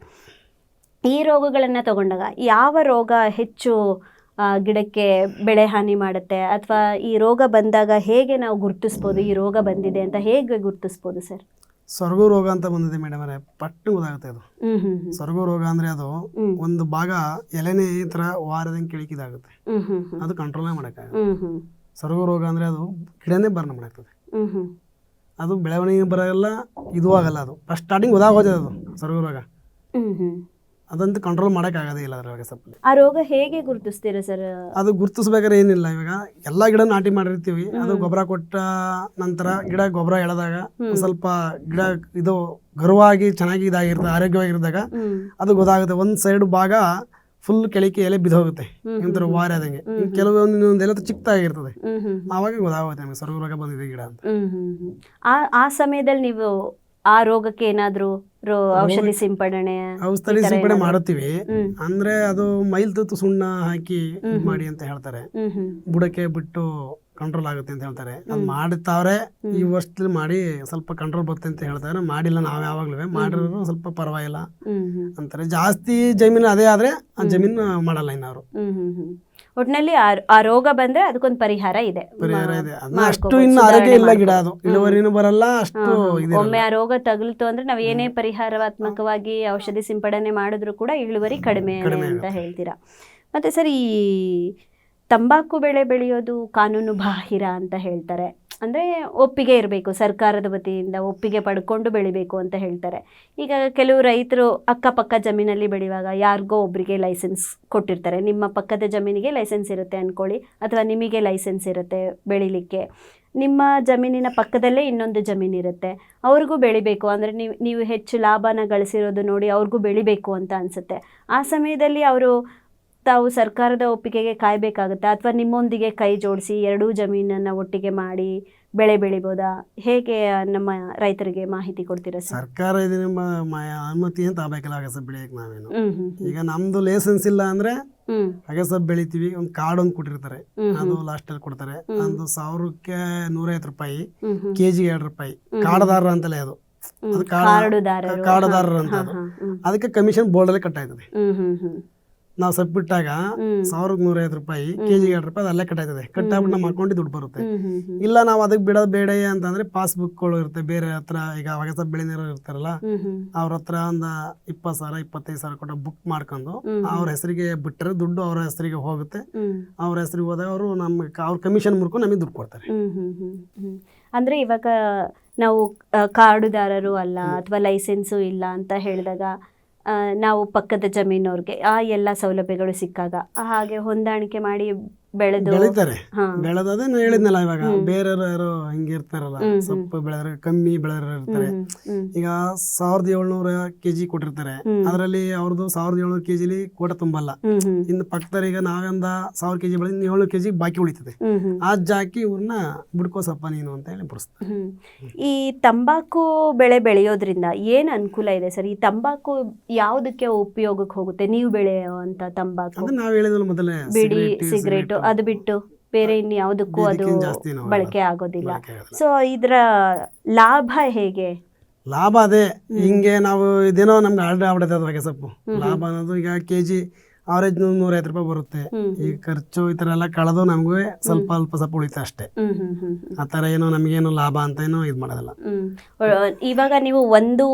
ಈ ರೋಗಗಳನ್ನ ತಗೊಂಡಾಗ ಯಾವ ರೋಗ ಹೆಚ್ಚು ಗಿಡಕ್ಕೆ ಬೆಳೆ ಹಾನಿ ಮಾಡುತ್ತೆ? ಅಥವಾ ಈ ರೋಗ ಬಂದಾಗ ಹೇಗೆ ನಾವು ಗುರುತಿಸ್ಬೋದು? ಈ ರೋಗ ಬಂದಿದೆ ಅಂತ ಹೇಗೆ ಗುರುತಿಸ್ಬೋದು ಸರ್? ಸೊರಗು ರೋಗ ಅಂತ ಬಂದಿದೆ ಮೇಡಮ್ ಅವರೇ. ಪಟ್ಟು ಗೊತ್ತಾಗುತ್ತೆ ಅದು. ಸ್ವರ್ಗ ರೋಗ ಅಂದ್ರೆ ಅದು ಒಂದು ಭಾಗ ಎಲೆನೇ ಈ ತರ ವಾರದಂಗೆ ಕಿಳಿಕಿದಾಗುತ್ತೆ. ಅದು ಕಂಟ್ರೋಲ್ ಮಾಡೋಕ್ಕಾಗಲ್ಲ. ಸ್ವರ್ಗ ರೋಗ ಅಂದ್ರೆ ಅದು ಗಿಡನೇ ಬರ್ನ ಮಾಡಾಗ್ತದೆ ಅದು ಬೆಳವಣಿಗೆ ಬರಲ್ಲ ಇದು ಆಗಲ್ಲ ಅದು. ಫಸ್ಟ್ ಸ್ಟಾರ್ಟಿಂಗ್ ಗೊತ್ತಾಗೋದೆ ಅದು ಸ್ವರ್ಗ ರೋಗ ಅದಂತೂ ಕಂಟ್ರೋಲ್ ಮಾಡೋಕ್ಕಾಗೋದೇ ಇಲ್ಲ ಅದ್ರೊಳಗೆ ಸ್ವಲ್ಪ. ಆ ರೋಗ ಹೇಗೆ ಗುರುತಿಸ್ತೀರಾ ಸರ್ ಅದು ಗುರುತಿಸ್ಬೇಕಾದ್ರೆ ಏನಿಲ್ಲ ಇವಾಗ. ಎಲ್ಲ ಗಿಡ ನಾಟಿ ಮಾಡಿರ್ತೀವಿ. ಅದು ಗೊಬ್ಬರ ಕೊಟ್ಟ ನಂತರ ಗಿಡ ಗೊಬ್ಬರ ಎಳೆದಾಗ ಒಂದ್ ಸ್ವಲ್ಪ ಗಿಡ ಇದು ಗರ್ವಾಗಿ ಚೆನ್ನಾಗಿ ಇದಾಗಿರ್ತದೆ ಆರೋಗ್ಯವಾಗಿರಿದಾಗ ಅದು ಗೊತ್ತಾಗುತ್ತೆ. ಒಂದ್ ಸೈಡ್ ಭಾಗ ಫುಲ್ ಕೆಳಕ್ಕೆ ಎಲೆ ಬಿದ್ದೋಗುತ್ತೆ. ಒಂಥರ ವಾರ ಆದಂಗೆ. ಕೆಲವೊಂದು ಎಲೆ ಚಿಕ್ಕದಾಗಿರ್ತದೆ. ಆವಾಗ ಗೊತ್ತಾಗುತ್ತೆ ನಮಗೆ. ಸೊರಗು ರೋಗ ಬಂದಿದೆ ಗಿಡ ಅಂತ. ಆ ಆ ಸಮಯದಲ್ಲಿ ನೀವು ಆ ರೋಗಕ್ಕೆ ಏನಾದ್ರೂ ಔಷಧಿ ಸಿಂಪಡಣೆ ಔಷಧಿ ಸಿಂಪಡಣೆ ಮಾಡುತ್ತೀವಿ. ಅಂದ್ರೆ ಅದು ಮೈಲ್ ತುತ್ತು ಸುಣ್ಣ ಹಾಕಿ ಮಾಡಿ ಅಂತ ಹೇಳ್ತಾರೆ. ಬುಡಕ್ಕೆ ಬಿಟ್ಟು ಕಂಟ್ರೋಲ್ ಆಗುತ್ತೆ ಅಂತ ಹೇಳ್ತಾರೆ. ಅದು ಮಾಡ್ತಾವ್ರೆ ಈ ವರ್ಷದಲ್ಲಿ ಮಾಡಿ ಸ್ವಲ್ಪ ಕಂಟ್ರೋಲ್ ಬರುತ್ತೆ ಅಂತ ಹೇಳ್ತಾರೆ. ಮಾಡಿಲ್ಲ ನಾವು ಯಾವಾಗ್ಲೂ. ಮಾಡಿರೋರು ಸ್ವಲ್ಪ ಪರವಾಗಿಲ್ಲ ಅಂತಾರೆ. ಜಾಸ್ತಿ ಜಮೀನು ಅದೇ ಆದ್ರೆ ಆ ಜಮೀನು ಮಾಡಲ್ಲ ಇನ್ನಾರು ಹ್ಮ್. ಒಟ್ನಲ್ಲಿ ಆ ರೋಗ ಬಂದ್ರೆ ಅದಕ್ಕೊಂದು ಪರಿಹಾರ ಇದೆ. ಅಷ್ಟು ಆರೋಗ್ಯ ಇಲ್ಲ ಗಿಡ ಅದು. ಇಳುವರಿನೂ ಬರಲ್ಲ ಅಷ್ಟು ಒಮ್ಮೆ ಆ ರೋಗ ತಗುಲ್ತು ಅಂದ್ರೆ ನಾವ್ ಏನೇ ಪರಿಹಾರಾತ್ಮಕವಾಗಿ ಔಷಧಿ ಸಿಂಪಡಣೆ ಮಾಡಿದ್ರು ಕೂಡ ಇಳುವರಿ ಕಡಿಮೆ ಕಡಿಮೆ ಅಂತ ಹೇಳ್ತೀರಾ. ಮತ್ತೆ ಸರ್ ಈ ತಂಬಾಕು ಬೆಳೆ ಬೆಳೆಯೋದು ಕಾನೂನು ಬಾಹಿರ ಅಂತ ಹೇಳ್ತಾರೆ. ಅಂದ್ರೆ ಒಪ್ಪಿಗೆ ಇರಬೇಕು, ಸರ್ಕಾರದ ವತಿಯಿಂದ ಒಪ್ಪಿಗೆ ಪಡ್ಕೊಂಡು ಬೆಳಿಬೇಕು ಅಂತ ಹೇಳ್ತಾರೆ. ಈಗ ಕೆಲವು ರೈತರು ಅಕ್ಕಪಕ್ಕ ಜಮೀನಲ್ಲಿ ಬೆಳೆಯುವಾಗ ಯಾರಿಗೋ ಒಬ್ಬರಿಗೆ ಲೈಸೆನ್ಸ್ ಕೊಟ್ಟಿರ್ತಾರೆ. ನಿಮ್ಮ ಪಕ್ಕದ ಜಮೀನಿಗೆ ಲೈಸೆನ್ಸ್ ಇರುತ್ತೆ ಅಂದ್ಕೊಳ್ಳಿ ಅಥವಾ ನಿಮಗೆ ಲೈಸೆನ್ಸ್ ಇರುತ್ತೆ ಬೆಳಿಲಿಕ್ಕೆ. ನಿಮ್ಮ ಜಮೀನಿನ ಪಕ್ಕದಲ್ಲೇ ಇನ್ನೊಂದು ಜಮೀನು ಇರುತ್ತೆ. ಅವ್ರಿಗೂ ಬೆಳಿಬೇಕು, ಅಂದರೆ ನೀವು ನೀವು ಹೆಚ್ಚು ಲಾಭನ ಗಳಿಸಿರೋದು ನೋಡಿ ಅವ್ರಿಗೂ ಬೆಳಿಬೇಕು ಅಂತ ಅನಿಸುತ್ತೆ. ಆ ಸಮಯದಲ್ಲಿ ಅವರು ತಾವು ಸರ್ಕಾರದ ಒಪ್ಪಿಗೆಗೆ ಕಾಯಬೇಕಾಗುತ್ತೆ? ಅಥವಾ ನಿಮ್ಮೊಂದಿಗೆ ಕೈ ಜೋಡಿಸಿ ಎರಡೂ ಜಮೀನನ್ನು ಒಟ್ಟಿಗೆ ಮಾಡಿ ಬೆಳೆ ಬೆಳಿಬೋದಾ? ಹೇಗೆ ನಮ್ಮ ರೈತರಿಗೆ ಮಾಹಿತಿ ಕೊಡ್ತೀರಾ ಸರ್? ಸರ್ಕಾರ ಇದನ್ನ ಮ- ಮ- ಅನುಮತಿ ಅಂತ ಬೇಕಲ್ಲ ಅಗಸ ಬೆಳೆಯಕ್ಕೆ ನಾವೇನು? ಹ್ಮ್ ಹ್ಮ್ ಈಗ ನಮ್ದು ಲೈಸೆನ್ಸ್ ಇಲ್ಲ ಅಂದ್ರೆ ಹ್ಮ್. ಅಗಸ ಬೆಳಿತೀವಿ. ಒಂದು ಕಾರ್ಡ್ ಒಂದ್ ಕೊಟ್ಟಿರ್ತಾರೆ. ಹ್ಮ್ ಅದು ಲಾಸ್ಟ್ ಅಲ್ಲಿ ಕೊಡ್ತಾರೆ. ಒಂದು ಸಾವಿರಕ್ಕೆ ನೂರೈವತ್ತು ರೂಪಾಯಿ ಕೆಜಿ ಹ್ಮ್. ಕೆಜಿಗೆ ಎರಡು ರೂಪಾಯಿ. ಕಾಡದಾರ ಕಾಡದಾರರ ಅಂತಲೇ ಅದು. ಹ್ಮ್. ಅದು ಕಾಡ- ಕಾಡುದಾರರು. ಕಾಡುದಾರರು ಅಂತ ಹಾ, ಅದು. ಹಾ, ಹ್ಮ್. ಅದಕ್ಕೆ ಕಮಿಷನ್ ಬೋರ್ಡ್ ಅಲ್ಲಿ ಕಟ್ ಆಯ್ತದೆ ಹ್ಮ್ ಹ್ಮ್ ಹ್ಮ್. ನಾವು ಸಬ್ಬಿಟ್ಟಾಗ ಸಾವಿರದ ನೂರ ಐದು ರೂಪಾಯಿ ಕೆಜಿಗೆ ಎರಡು ರೂಪಾಯಿ ಅಲ್ಲೇ ಕಟ್ ಆಯ್ತದೆ ಕಟ್ ಆಗ್ಬಿಟ್ಟು ನಮ್ಮ ಅಕೌಂಟಿಗೆ ದುಡ್ಡು ಬರುತ್ತೆ. ಇಲ್ಲ ನಾವು ಅದಕ್ಕೆ ಬಿಡೋದು ಬೇಡ ಅಂತಂದ್ರೆ ಪಾಸ್ಬುಕ್ಗಳು ಇರುತ್ತೆ. ಬೇರೆ ಹತ್ರ ಈಗ ಅಗಸ ಬೆಳೆದಿರೋ ಇರ್ತಾರಲ್ಲ ಅವ್ರ ಹತ್ರ ಒಂದು ಇಪ್ಪತ್ತು ಸಾವಿರ ಇಪ್ಪತ್ತೈದು ಸಾವಿರ ಕೊಟ್ಟು ಬುಕ್ ಮಾಡ್ಕೊಂಡು. ಅವ್ರ ಹೆಸರಿಗೆ ಬಿಟ್ಟರೆ ದುಡ್ಡು ಅವ್ರ ಹೆಸರಿಗೆ ಹೋಗುತ್ತೆ. ಅವ್ರ ಹೆಸರಿಗೆ ಹೋದಾಗ ಅವರು ನಮ್ಗೆ ಅವ್ರ ಕಮಿಷನ್ ಮುರ್ಕೊಂಡು ನಮಗೆ ದುಡ್ಡು ಕೊಡ್ತಾರೆ. ಅಂದ್ರೆ ಇವಾಗ ನಾವು ಕಾರ್ಡುದಾರರು ಅಲ್ಲ ಅಥವಾ ಲೈಸೆನ್ಸು ಇಲ್ಲ ಅಂತ ಹೇಳಿದಾಗ ನಾವು ಪಕ್ಕದ ಜಮೀನವ್ರಿಗೆ ಆ ಎಲ್ಲ ಸೌಲಭ್ಯಗಳು ಸಿಕ್ಕಾಗ. ಹಾಗೆ ಹೊಂದಾಣಿಕೆ ಮಾಡಿ ಬೆಳೆದು ಬೆಳಿತಾರೆ. ಬೆಳೆದದೇ ನಾ ಹೇಳಿದ್ನಲ್ಲ ಇವಾಗ ಬೇರೆ ಬೇರೆಯವರು ಯಾರೋ ಹಿಂಗಿರ್ತಾರಲ್ಲ. ಸೊಪ್ಪು ಬೆಳೆದ್ರೆ ಕಮ್ಮಿ ಬೆಳೆದ್ರೆ ಇರ್ತಾರೆ. ಈಗ ಸಾವಿರದ ಏಳ್ನೂರ ಕೆಜಿ ಕೊಟ್ಟಿರ್ತಾರೆ. ಅದರಲ್ಲಿ ಅವ್ರದ್ದು ಸಾವಿರದ ಏಳ್ನೂರು ಕೆಜಿಲಿ ಕೋಟ ತುಂಬಲ್ಲ. ಇನ್ನು ಪಕ್ಕದವ್ರು ಈಗ ನಾವೊಂದ ಸಾವಿರ ಕೆಜಿ ಬೆಳೆದ ಏಳ್ನೂರು ಕೆಜಿ ಬಾಕಿ ಉಳಿತದೆ. ಆ ಜಾಕಿ ಇವ್ರನ್ನ ಬಿಡ್ಕೋಸಪ್ಪ ನೀನು ಅಂತ ಹೇಳಿ ಬಿಡಿಸ್ತಾರೆ. ಈ ತಂಬಾಕು ಬೆಳೆ ಬೆಳೆಯೋದ್ರಿಂದ ಏನು ಅನುಕೂಲ ಇದೆ ಸರ್? ಈ ತಂಬಾಕು ಯಾವುದಕ್ಕೆ ಉಪಯೋಗಕ್ಕೆ ಹೋಗುತ್ತೆ? ನೀವು ಬೆಳೆಯುವಂತ ತಂಬಾಕು. ಅಂದ್ರೆ ನಾವ್ ಹೇಳಿದ್ವಲ್ಲ ಮೊದಲೇ ಬಿಡಿ ಸಿಗರೇಟ್. ಅದು ಬಿಟ್ಟು ಬೇರೆ ಇನ್ನು ಯಾವುದಕ್ಕೂ ಅದು ಬಳಕೆ ಆಗೋದಿಲ್ಲ. ಸೊ ಇದರ ಲಾಭ ಹೇಗೆ? ಲಾಭ ಅದೇ. ಹಿಂಗೆ ನಾವು ಇದೇನೋ ನಮ್ಗೆ ಆರ್ಡರ್ ಆಗ್ಬಿಡುತ್ತೆ ಅದ್ರಾಗೆ ಸೊಪ್ಪು ಲಾಭ ಅನ್ನೋದು ಈಗ ಕೆಜಿ ಅವರೇಜ್ ನೂರೈವತ್ತು ರೂಪಾಯಿ ಬರುತ್ತೆ. ಈ ಖರ್ಚು ಈ ಥರ ಎಲ್ಲ ಕಳೆದು ನಮಗೂ ಸ್ವಲ್ಪ ಅಲ್ಪ ಸ್ವಲ್ಪ ಉಳಿತ ಅಷ್ಟೇ. ಆ ಥರ ಏನೋ ನಮಗೇನು ಲಾಭ ಅಂತ ಏನೋ ಇದು ಮಾಡೋದಿಲ್ಲ. ಇವಾಗ ನೀವು ಒಂದು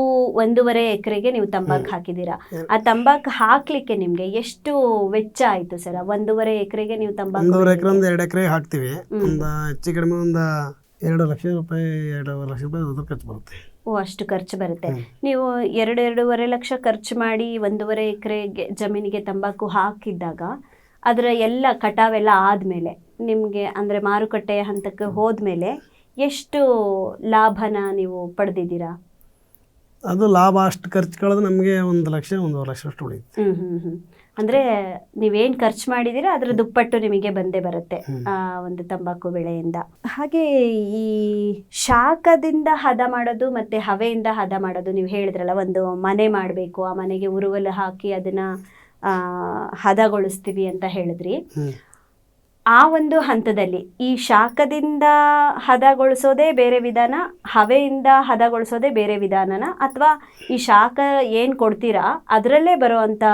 ಒಂದೂವರೆ ಎಕರೆಗೆ ನೀವು ತಂಬಾಕ್ ಹಾಕಿದ್ದೀರಾ. ಆ ತಂಬಾಕ್ ಹಾಕ್ಲಿಕ್ಕೆ ನಿಮ್ಗೆ ಎಷ್ಟು ವೆಚ್ಚ ಆಯ್ತು ಸರ್? ಒಂದೂವರೆ ಎಕರೆಗೆ ನೀವು ತಂಬಾಕು ಒಂದೂವರೆ ಎಕರೆ ಒಂದು ಎರಡು ಎಕರೆ ಹಾಕ್ತಿವಿ. ಒಂದು ಹೆಚ್ಚು ಕಡಿಮೆ ಒಂದು ಎರಡು ಲಕ್ಷ ರೂಪಾಯಿ ಎರಡು ಲಕ್ಷ ರೂಪಾಯಿ ಅದ್ರ ಖರ್ಚು ಬರುತ್ತೆ. ಓ ಅಷ್ಟು ಖರ್ಚು ಬರುತ್ತೆ. ನೀವು ಎರಡು ಎರಡೂವರೆ ಲಕ್ಷ ಖರ್ಚು ಮಾಡಿ ಒಂದೂವರೆ ಎಕರೆ ಜಮೀನಿಗೆ ತಂಬಾಕು ಹಾಕಿದ್ದಾಗ ಅದರ ಎಲ್ಲ ಕಟಾವೆಲ್ಲ ಆದಮೇಲೆ ನಿಮಗೆ ಅಂದರೆ ಮಾರುಕಟ್ಟೆ ಹಂತಕ್ಕೆ ಹೋದ್ಮೇಲೆ ಎಷ್ಟು ಲಾಭನ ನೀವು ಪಡೆದಿದ್ದೀರಾ? ಅದು ಲಾಭ ಅಷ್ಟು ಖರ್ಚು ಕಳೆದು ನಮಗೆ ಒಂದು ಲಕ್ಷ ಒಂದೂವರೆ ಲಕ್ಷ ಅಷ್ಟು ಉಳಿಯುತ್ತೆ. ಹ್ಞೂ ಹ್ಞೂ ಹ್ಮ್. ಅಂದ್ರೆ ನೀವೇನ್ ಖರ್ಚು ಮಾಡಿದೀರಾ ಅದರ ದುಪ್ಪಟ್ಟು ನಿಮಗೆ ಬಂದೇ ಬರುತ್ತೆ ಆ ಒಂದು ತಂಬಾಕು ಬೆಳೆಯಿಂದ. ಹಾಗೆ ಈ ಶಾಖದಿಂದ ಹದ ಮಾಡೋದು ಮತ್ತೆ ಹವೆಯಿಂದ ಹದ ಮಾಡೋದು ನೀವು ಹೇಳಿದ್ರಲ್ಲ ಒಂದು ಮನೆ ಮಾಡಬೇಕು ಆ ಮನೆಗೆ ಉರುವಲು ಹಾಕಿ ಅದನ್ನ ಆ, ಹದಗೊಳಿಸ್ತೀವಿ ಅಂತ ಹೇಳಿದ್ರಿ. ಆ ಒಂದು ಹಂತದಲ್ಲಿ ಈ ಶಾಖದಿಂದ ಹದಗೊಳಿಸೋದೇ ಬೇರೆ ವಿಧಾನ ಹವೆಯಿಂದ ಹದಗೊಳಿಸೋದೇ ಬೇರೆ ವಿಧಾನನ ಅಥವಾ ಈ ಶಾಖ ಏನು ಕೊಡ್ತೀರಾ ಅದರಲ್ಲೇ ಬರುವಂಥ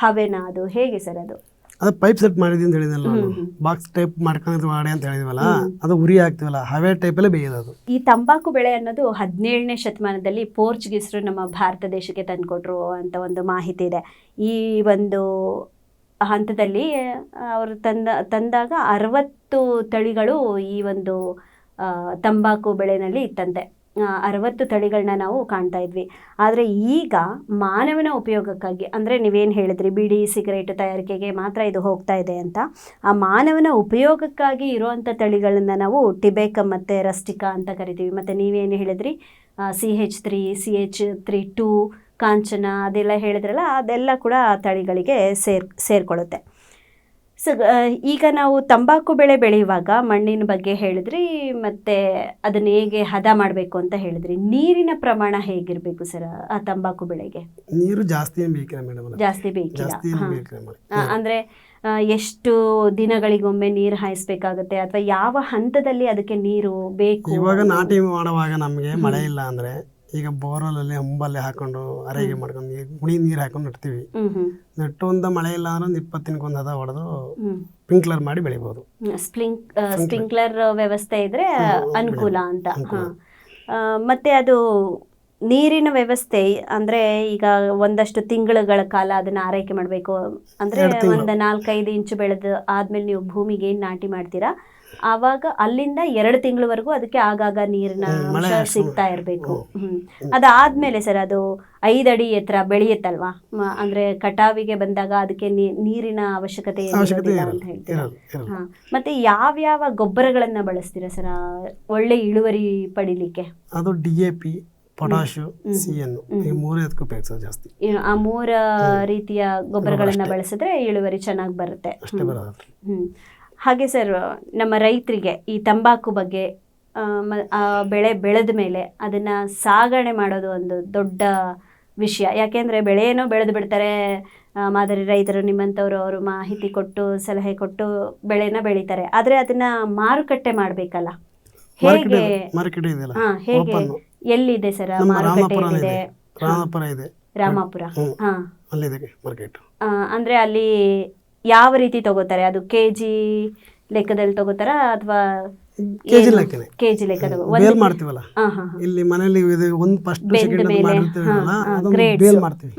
ಹವೆನ ಅದು? ಹೇಗೆ ಸರ್ ಅದು? ಅದು ಪೈಪ್ ಸೆಟ್ ಮಾಡಿದ್ವಿ ಅಂತ ಹ್ಮ್. ಬಾಕ್ಸ್ ಟೈಪ್ ಮಾಡ್ಕೊಂಡು ಮಾಡಿ ಅಂತ ಹೇಳಿದ್ವಲ್ಲ ಅದು ಉರಿ ಆಗ್ತಿವಲ್ಲ ಹವೆ ಟೈಪಲ್ಲೇ ಬೇಯೋದು ಅದು ಈ ತಂಬಾಕು ಬೆಳೆ ಅನ್ನೋದು ಹದಿನೇಳನೇ ಶತಮಾನದಲ್ಲಿ ಪೋರ್ಚುಗೀಸರು ನಮ್ಮ ಭಾರತ ದೇಶಕ್ಕೆ ತಂದುಕೊಟ್ರು ಅಂತ ಒಂದು ಮಾಹಿತಿ ಇದೆ. ಈ ಒಂದು ಹಂತದಲ್ಲಿ ಅವರು ತಂದ, ತಂದಾಗ ಅರವತ್ತು ತಳಿಗಳು ಈ ಒಂದು ತಂಬಾಕು ಬೆಳೆನಲ್ಲಿ ಇತ್ತಂತೆ. ಅರವತ್ತು ತಳಿಗಳನ್ನ ನಾವು ಕಾಣ್ತಾ ಇದ್ವಿ. ಆದರೆ ಈಗ ಮಾನವನ ಉಪಯೋಗಕ್ಕಾಗಿ, ಅಂದರೆ ನೀವೇನು ಹೇಳಿದ್ರಿ, ಬಿಡಿ, ಸಿಗರೇಟ್ ತಯಾರಿಕೆಗೆ ಮಾತ್ರ ಇದು ಹೋಗ್ತಾ ಇದೆ ಅಂತ, ಆ ಮಾನವನ ಉಪಯೋಗಕ್ಕಾಗಿ ಇರುವಂಥ ತಳಿಗಳನ್ನು ನಾವು ಟಿಬೇಕಮ್ ಮತ್ತು ರಸ್ಟಿಕಾ ಅಂತ ಕರಿತೀವಿ. ಮತ್ತು ನೀವೇನು ಹೇಳಿದ್ರಿ C H three, C H three two ಕಾಂಚನ ಅದೆಲ್ಲ ಹೇಳಿದ್ರಲ್ಲ ಅದೆಲ್ಲ ಕೂಡ ಆ ತಳಿಗಳಿಗೆ ಸೇರ್ ಸೇರ್ಕೊಳ್ಳುತ್ತೆ. ಸೊ ಈಗ ನಾವು ತಂಬಾಕು ಬೆಳೆ ಬೆಳೆಯುವಾಗ ಮಣ್ಣಿನ ಬಗ್ಗೆ ಹೇಳಿದ್ರಿ ಮತ್ತೆ ಅದನ್ನ ಹೇಗೆ ಹದ ಮಾಡಬೇಕು ಅಂತ ಹೇಳಿದ್ರಿ. ನೀರಿನ ಪ್ರಮಾಣ ಹೇಗಿರಬೇಕು ಸರ್ ಆ ತಂಬಾಕು ಬೆಳೆಗೆ? ನೀರು ಜಾಸ್ತಿ ಜಾಸ್ತಿ ಬೇಕು ಅಂದ್ರೆ ಎಷ್ಟು ದಿನಗಳಿಗೊಮ್ಮೆ ನೀರು ಹಾಯಿಸ್ಬೇಕಾಗುತ್ತೆ ಅಥವಾ ಯಾವ ಹಂತದಲ್ಲಿ ಅದಕ್ಕೆ ನೀರು ಬೇಕು? ಇವಾಗ ನಾಟಿ ಮಾಡುವಾಗ ನಮಗೆ ಮಳೆ ಇಲ್ಲ ಅಂದ್ರೆ ಈಗ ಬೋರಲಲ್ಲಿ ಹಂಬಲ್ಲಿ ಹಾಕೊಂಡು ಅರೆಗೆ ಮಾಡ್ಕೊಂಡು ಹುಣಿ ಗುಣಿ ನೀರು ಹಾಕೊಂಡು ನೆಡ್ತೀವಿ. ನೆಟ್ಟು ಒಂದು ಮಳೆ ಇಲ್ಲ ಅಂದ್ರೆ ಒಂದು ಇಪ್ಪತ್ತು ದಿನಕ್ಕೊಂದು ಹದ ಹೊಡೆದು ಸ್ಪ್ರಿಂಕ್ಲರ್ ಮಾಡಿ ಬೆಳಿಬೋದು. Sprink sprinkler. ವ್ಯವಸ್ಥೆ ಇದ್ರೆ ಅನುಕೂಲ ಅಂತ. ಮತ್ತೆ ಅದು ನೀರಿನ ವ್ಯವಸ್ಥೆ ಅಂದ್ರೆ ಈಗ ಒಂದಷ್ಟು ತಿಂಗಳುಗಳ ಕಾಲ ಅದನ್ನ ಆರೈಕೆ ಮಾಡಬೇಕು. ಅಂದ್ರೆ ಒಂದ್ ನಾಲ್ಕೈದು ಇಂಚು ಬೆಳೆದು ಆದ್ಮೇಲೆ ನೀವು ಭೂಮಿಗೆ ಏನ್ ನಾಟಿ ಮಾಡ್ತೀರಾ? ಆವಾಗ ಅಲ್ಲಿಂದ ಎರಡು ತಿಂಗಳವರೆಗೂ ಅದಕ್ಕೆ ಆಗಾಗ ನೀರಿನ ಅಂಶ ಸಿಗ್ತಾ ಇರಬೇಕು. ಹ್ಮ್. ಅದಾದ್ಮೇಲೆ ಸರ್ ಅದು ಐದಡಿ ಎತ್ತರ ಬೆಳೆಯುತ್ತಲ್ವಾ? ಅಂದ್ರೆ ಕಟಾವಿಗೆ ಬಂದಾಗ ಅದಕ್ಕೆ ನೀರಿನ ಅವಶ್ಯಕತೆ ಅಂತ ಹೇಳ್ತೀರಾ? ಹಾ. ಮತ್ತೆ ಯಾವ್ಯಾವ ಗೊಬ್ಬರಗಳನ್ನ ಬಳಸ್ತೀರಾ ಸರ್ ಒಳ್ಳೆ ಇಳುವರಿ ಪಡಿಲಿಕ್ಕೆ? ಅದು ಡಿ ಎ ಪಿ ಪೊಟಾಶು ಸಿ ಈ ಮೂರೇ ಅದಕ್ಕೆ ಉಪಯೋಗಿಸೋದು ಜಾಸ್ತಿ. ಆ ಮೂರ ರೀತಿಯ ಗೊಬ್ಬರಗಳನ್ನ ಬಳಸಿದ್ರೆ ಇಳುವರಿ ಚೆನ್ನಾಗಿ ಬರುತ್ತೆ. ಅಷ್ಟೇ ಬರೋದು ಹಾಗೆ ಸರ್ ನಮ್ಮ ರೈತರಿಗೆ ಈ ತಂಬಾಕು ಬಗ್ಗೆ ಬೆಳೆ ಬೆಳೆದ ಮೇಲೆ ಅದನ್ನ ಸಾಗಣೆ ಮಾಡೋದು ಒಂದು ದೊಡ್ಡ ವಿಷಯ. ಯಾಕೆಂದ್ರೆ ಬೆಳೆಯೇನೋ ಬೆಳೆದು ಬಿಡ್ತಾರೆ ಮಾದರಿ ರೈತರು ನಿಮ್ಮಂಥವ್ರು ಅವರು ಮಾಹಿತಿ ಕೊಟ್ಟು ಸಲಹೆ ಕೊಟ್ಟು ಬೆಳೆನ ಬೆಳಿತಾರೆ. ಆದ್ರೆ ಅದನ್ನ ಮಾರುಕಟ್ಟೆ ಮಾಡ್ಬೇಕಲ್ಲ. ಹೇಗೆ ಹಾ ಹೇಗೆ ಎಲ್ಲಿದೆ ಸರ್ ಮಾರುಕಟ್ಟೆ ರಾಮಪುರ ಇದೆ. ರಾಮಪುರ. ಹಾ. ಅಲ್ಲಿದೆ ಮಾರ್ಕೆಟ್ ಆ, ಅಂದ್ರೆ ಅಲ್ಲಿ ಯಾವ ರೀತಿ ತಗೋತಾರೆ? ಅದು ಕೆಜಿ ಲೆಕ್ಕದಲ್ಲಿ ತಗೋತಾರ ಅಥವಾ ಕೆಜಿ ಲೆಕ್ಕನೆ. ಕೆಜಿ ಲೆಕ್ಕದ ಬೇಲ್ ಮಾಡ್ತೀವಲ್ಲ. ಇಲ್ಲಿ ಮನೆಯಲ್ಲಿ ಇದು ಒಂದು ಫಸ್ಟ್ ಸೆಕೆಂಡ್ ಮಾಡಿರ್ತೀವಲ್ಲ ಅದೊಂದು ಬೇಲ್ ಮಾಡ್ತೀವಿ.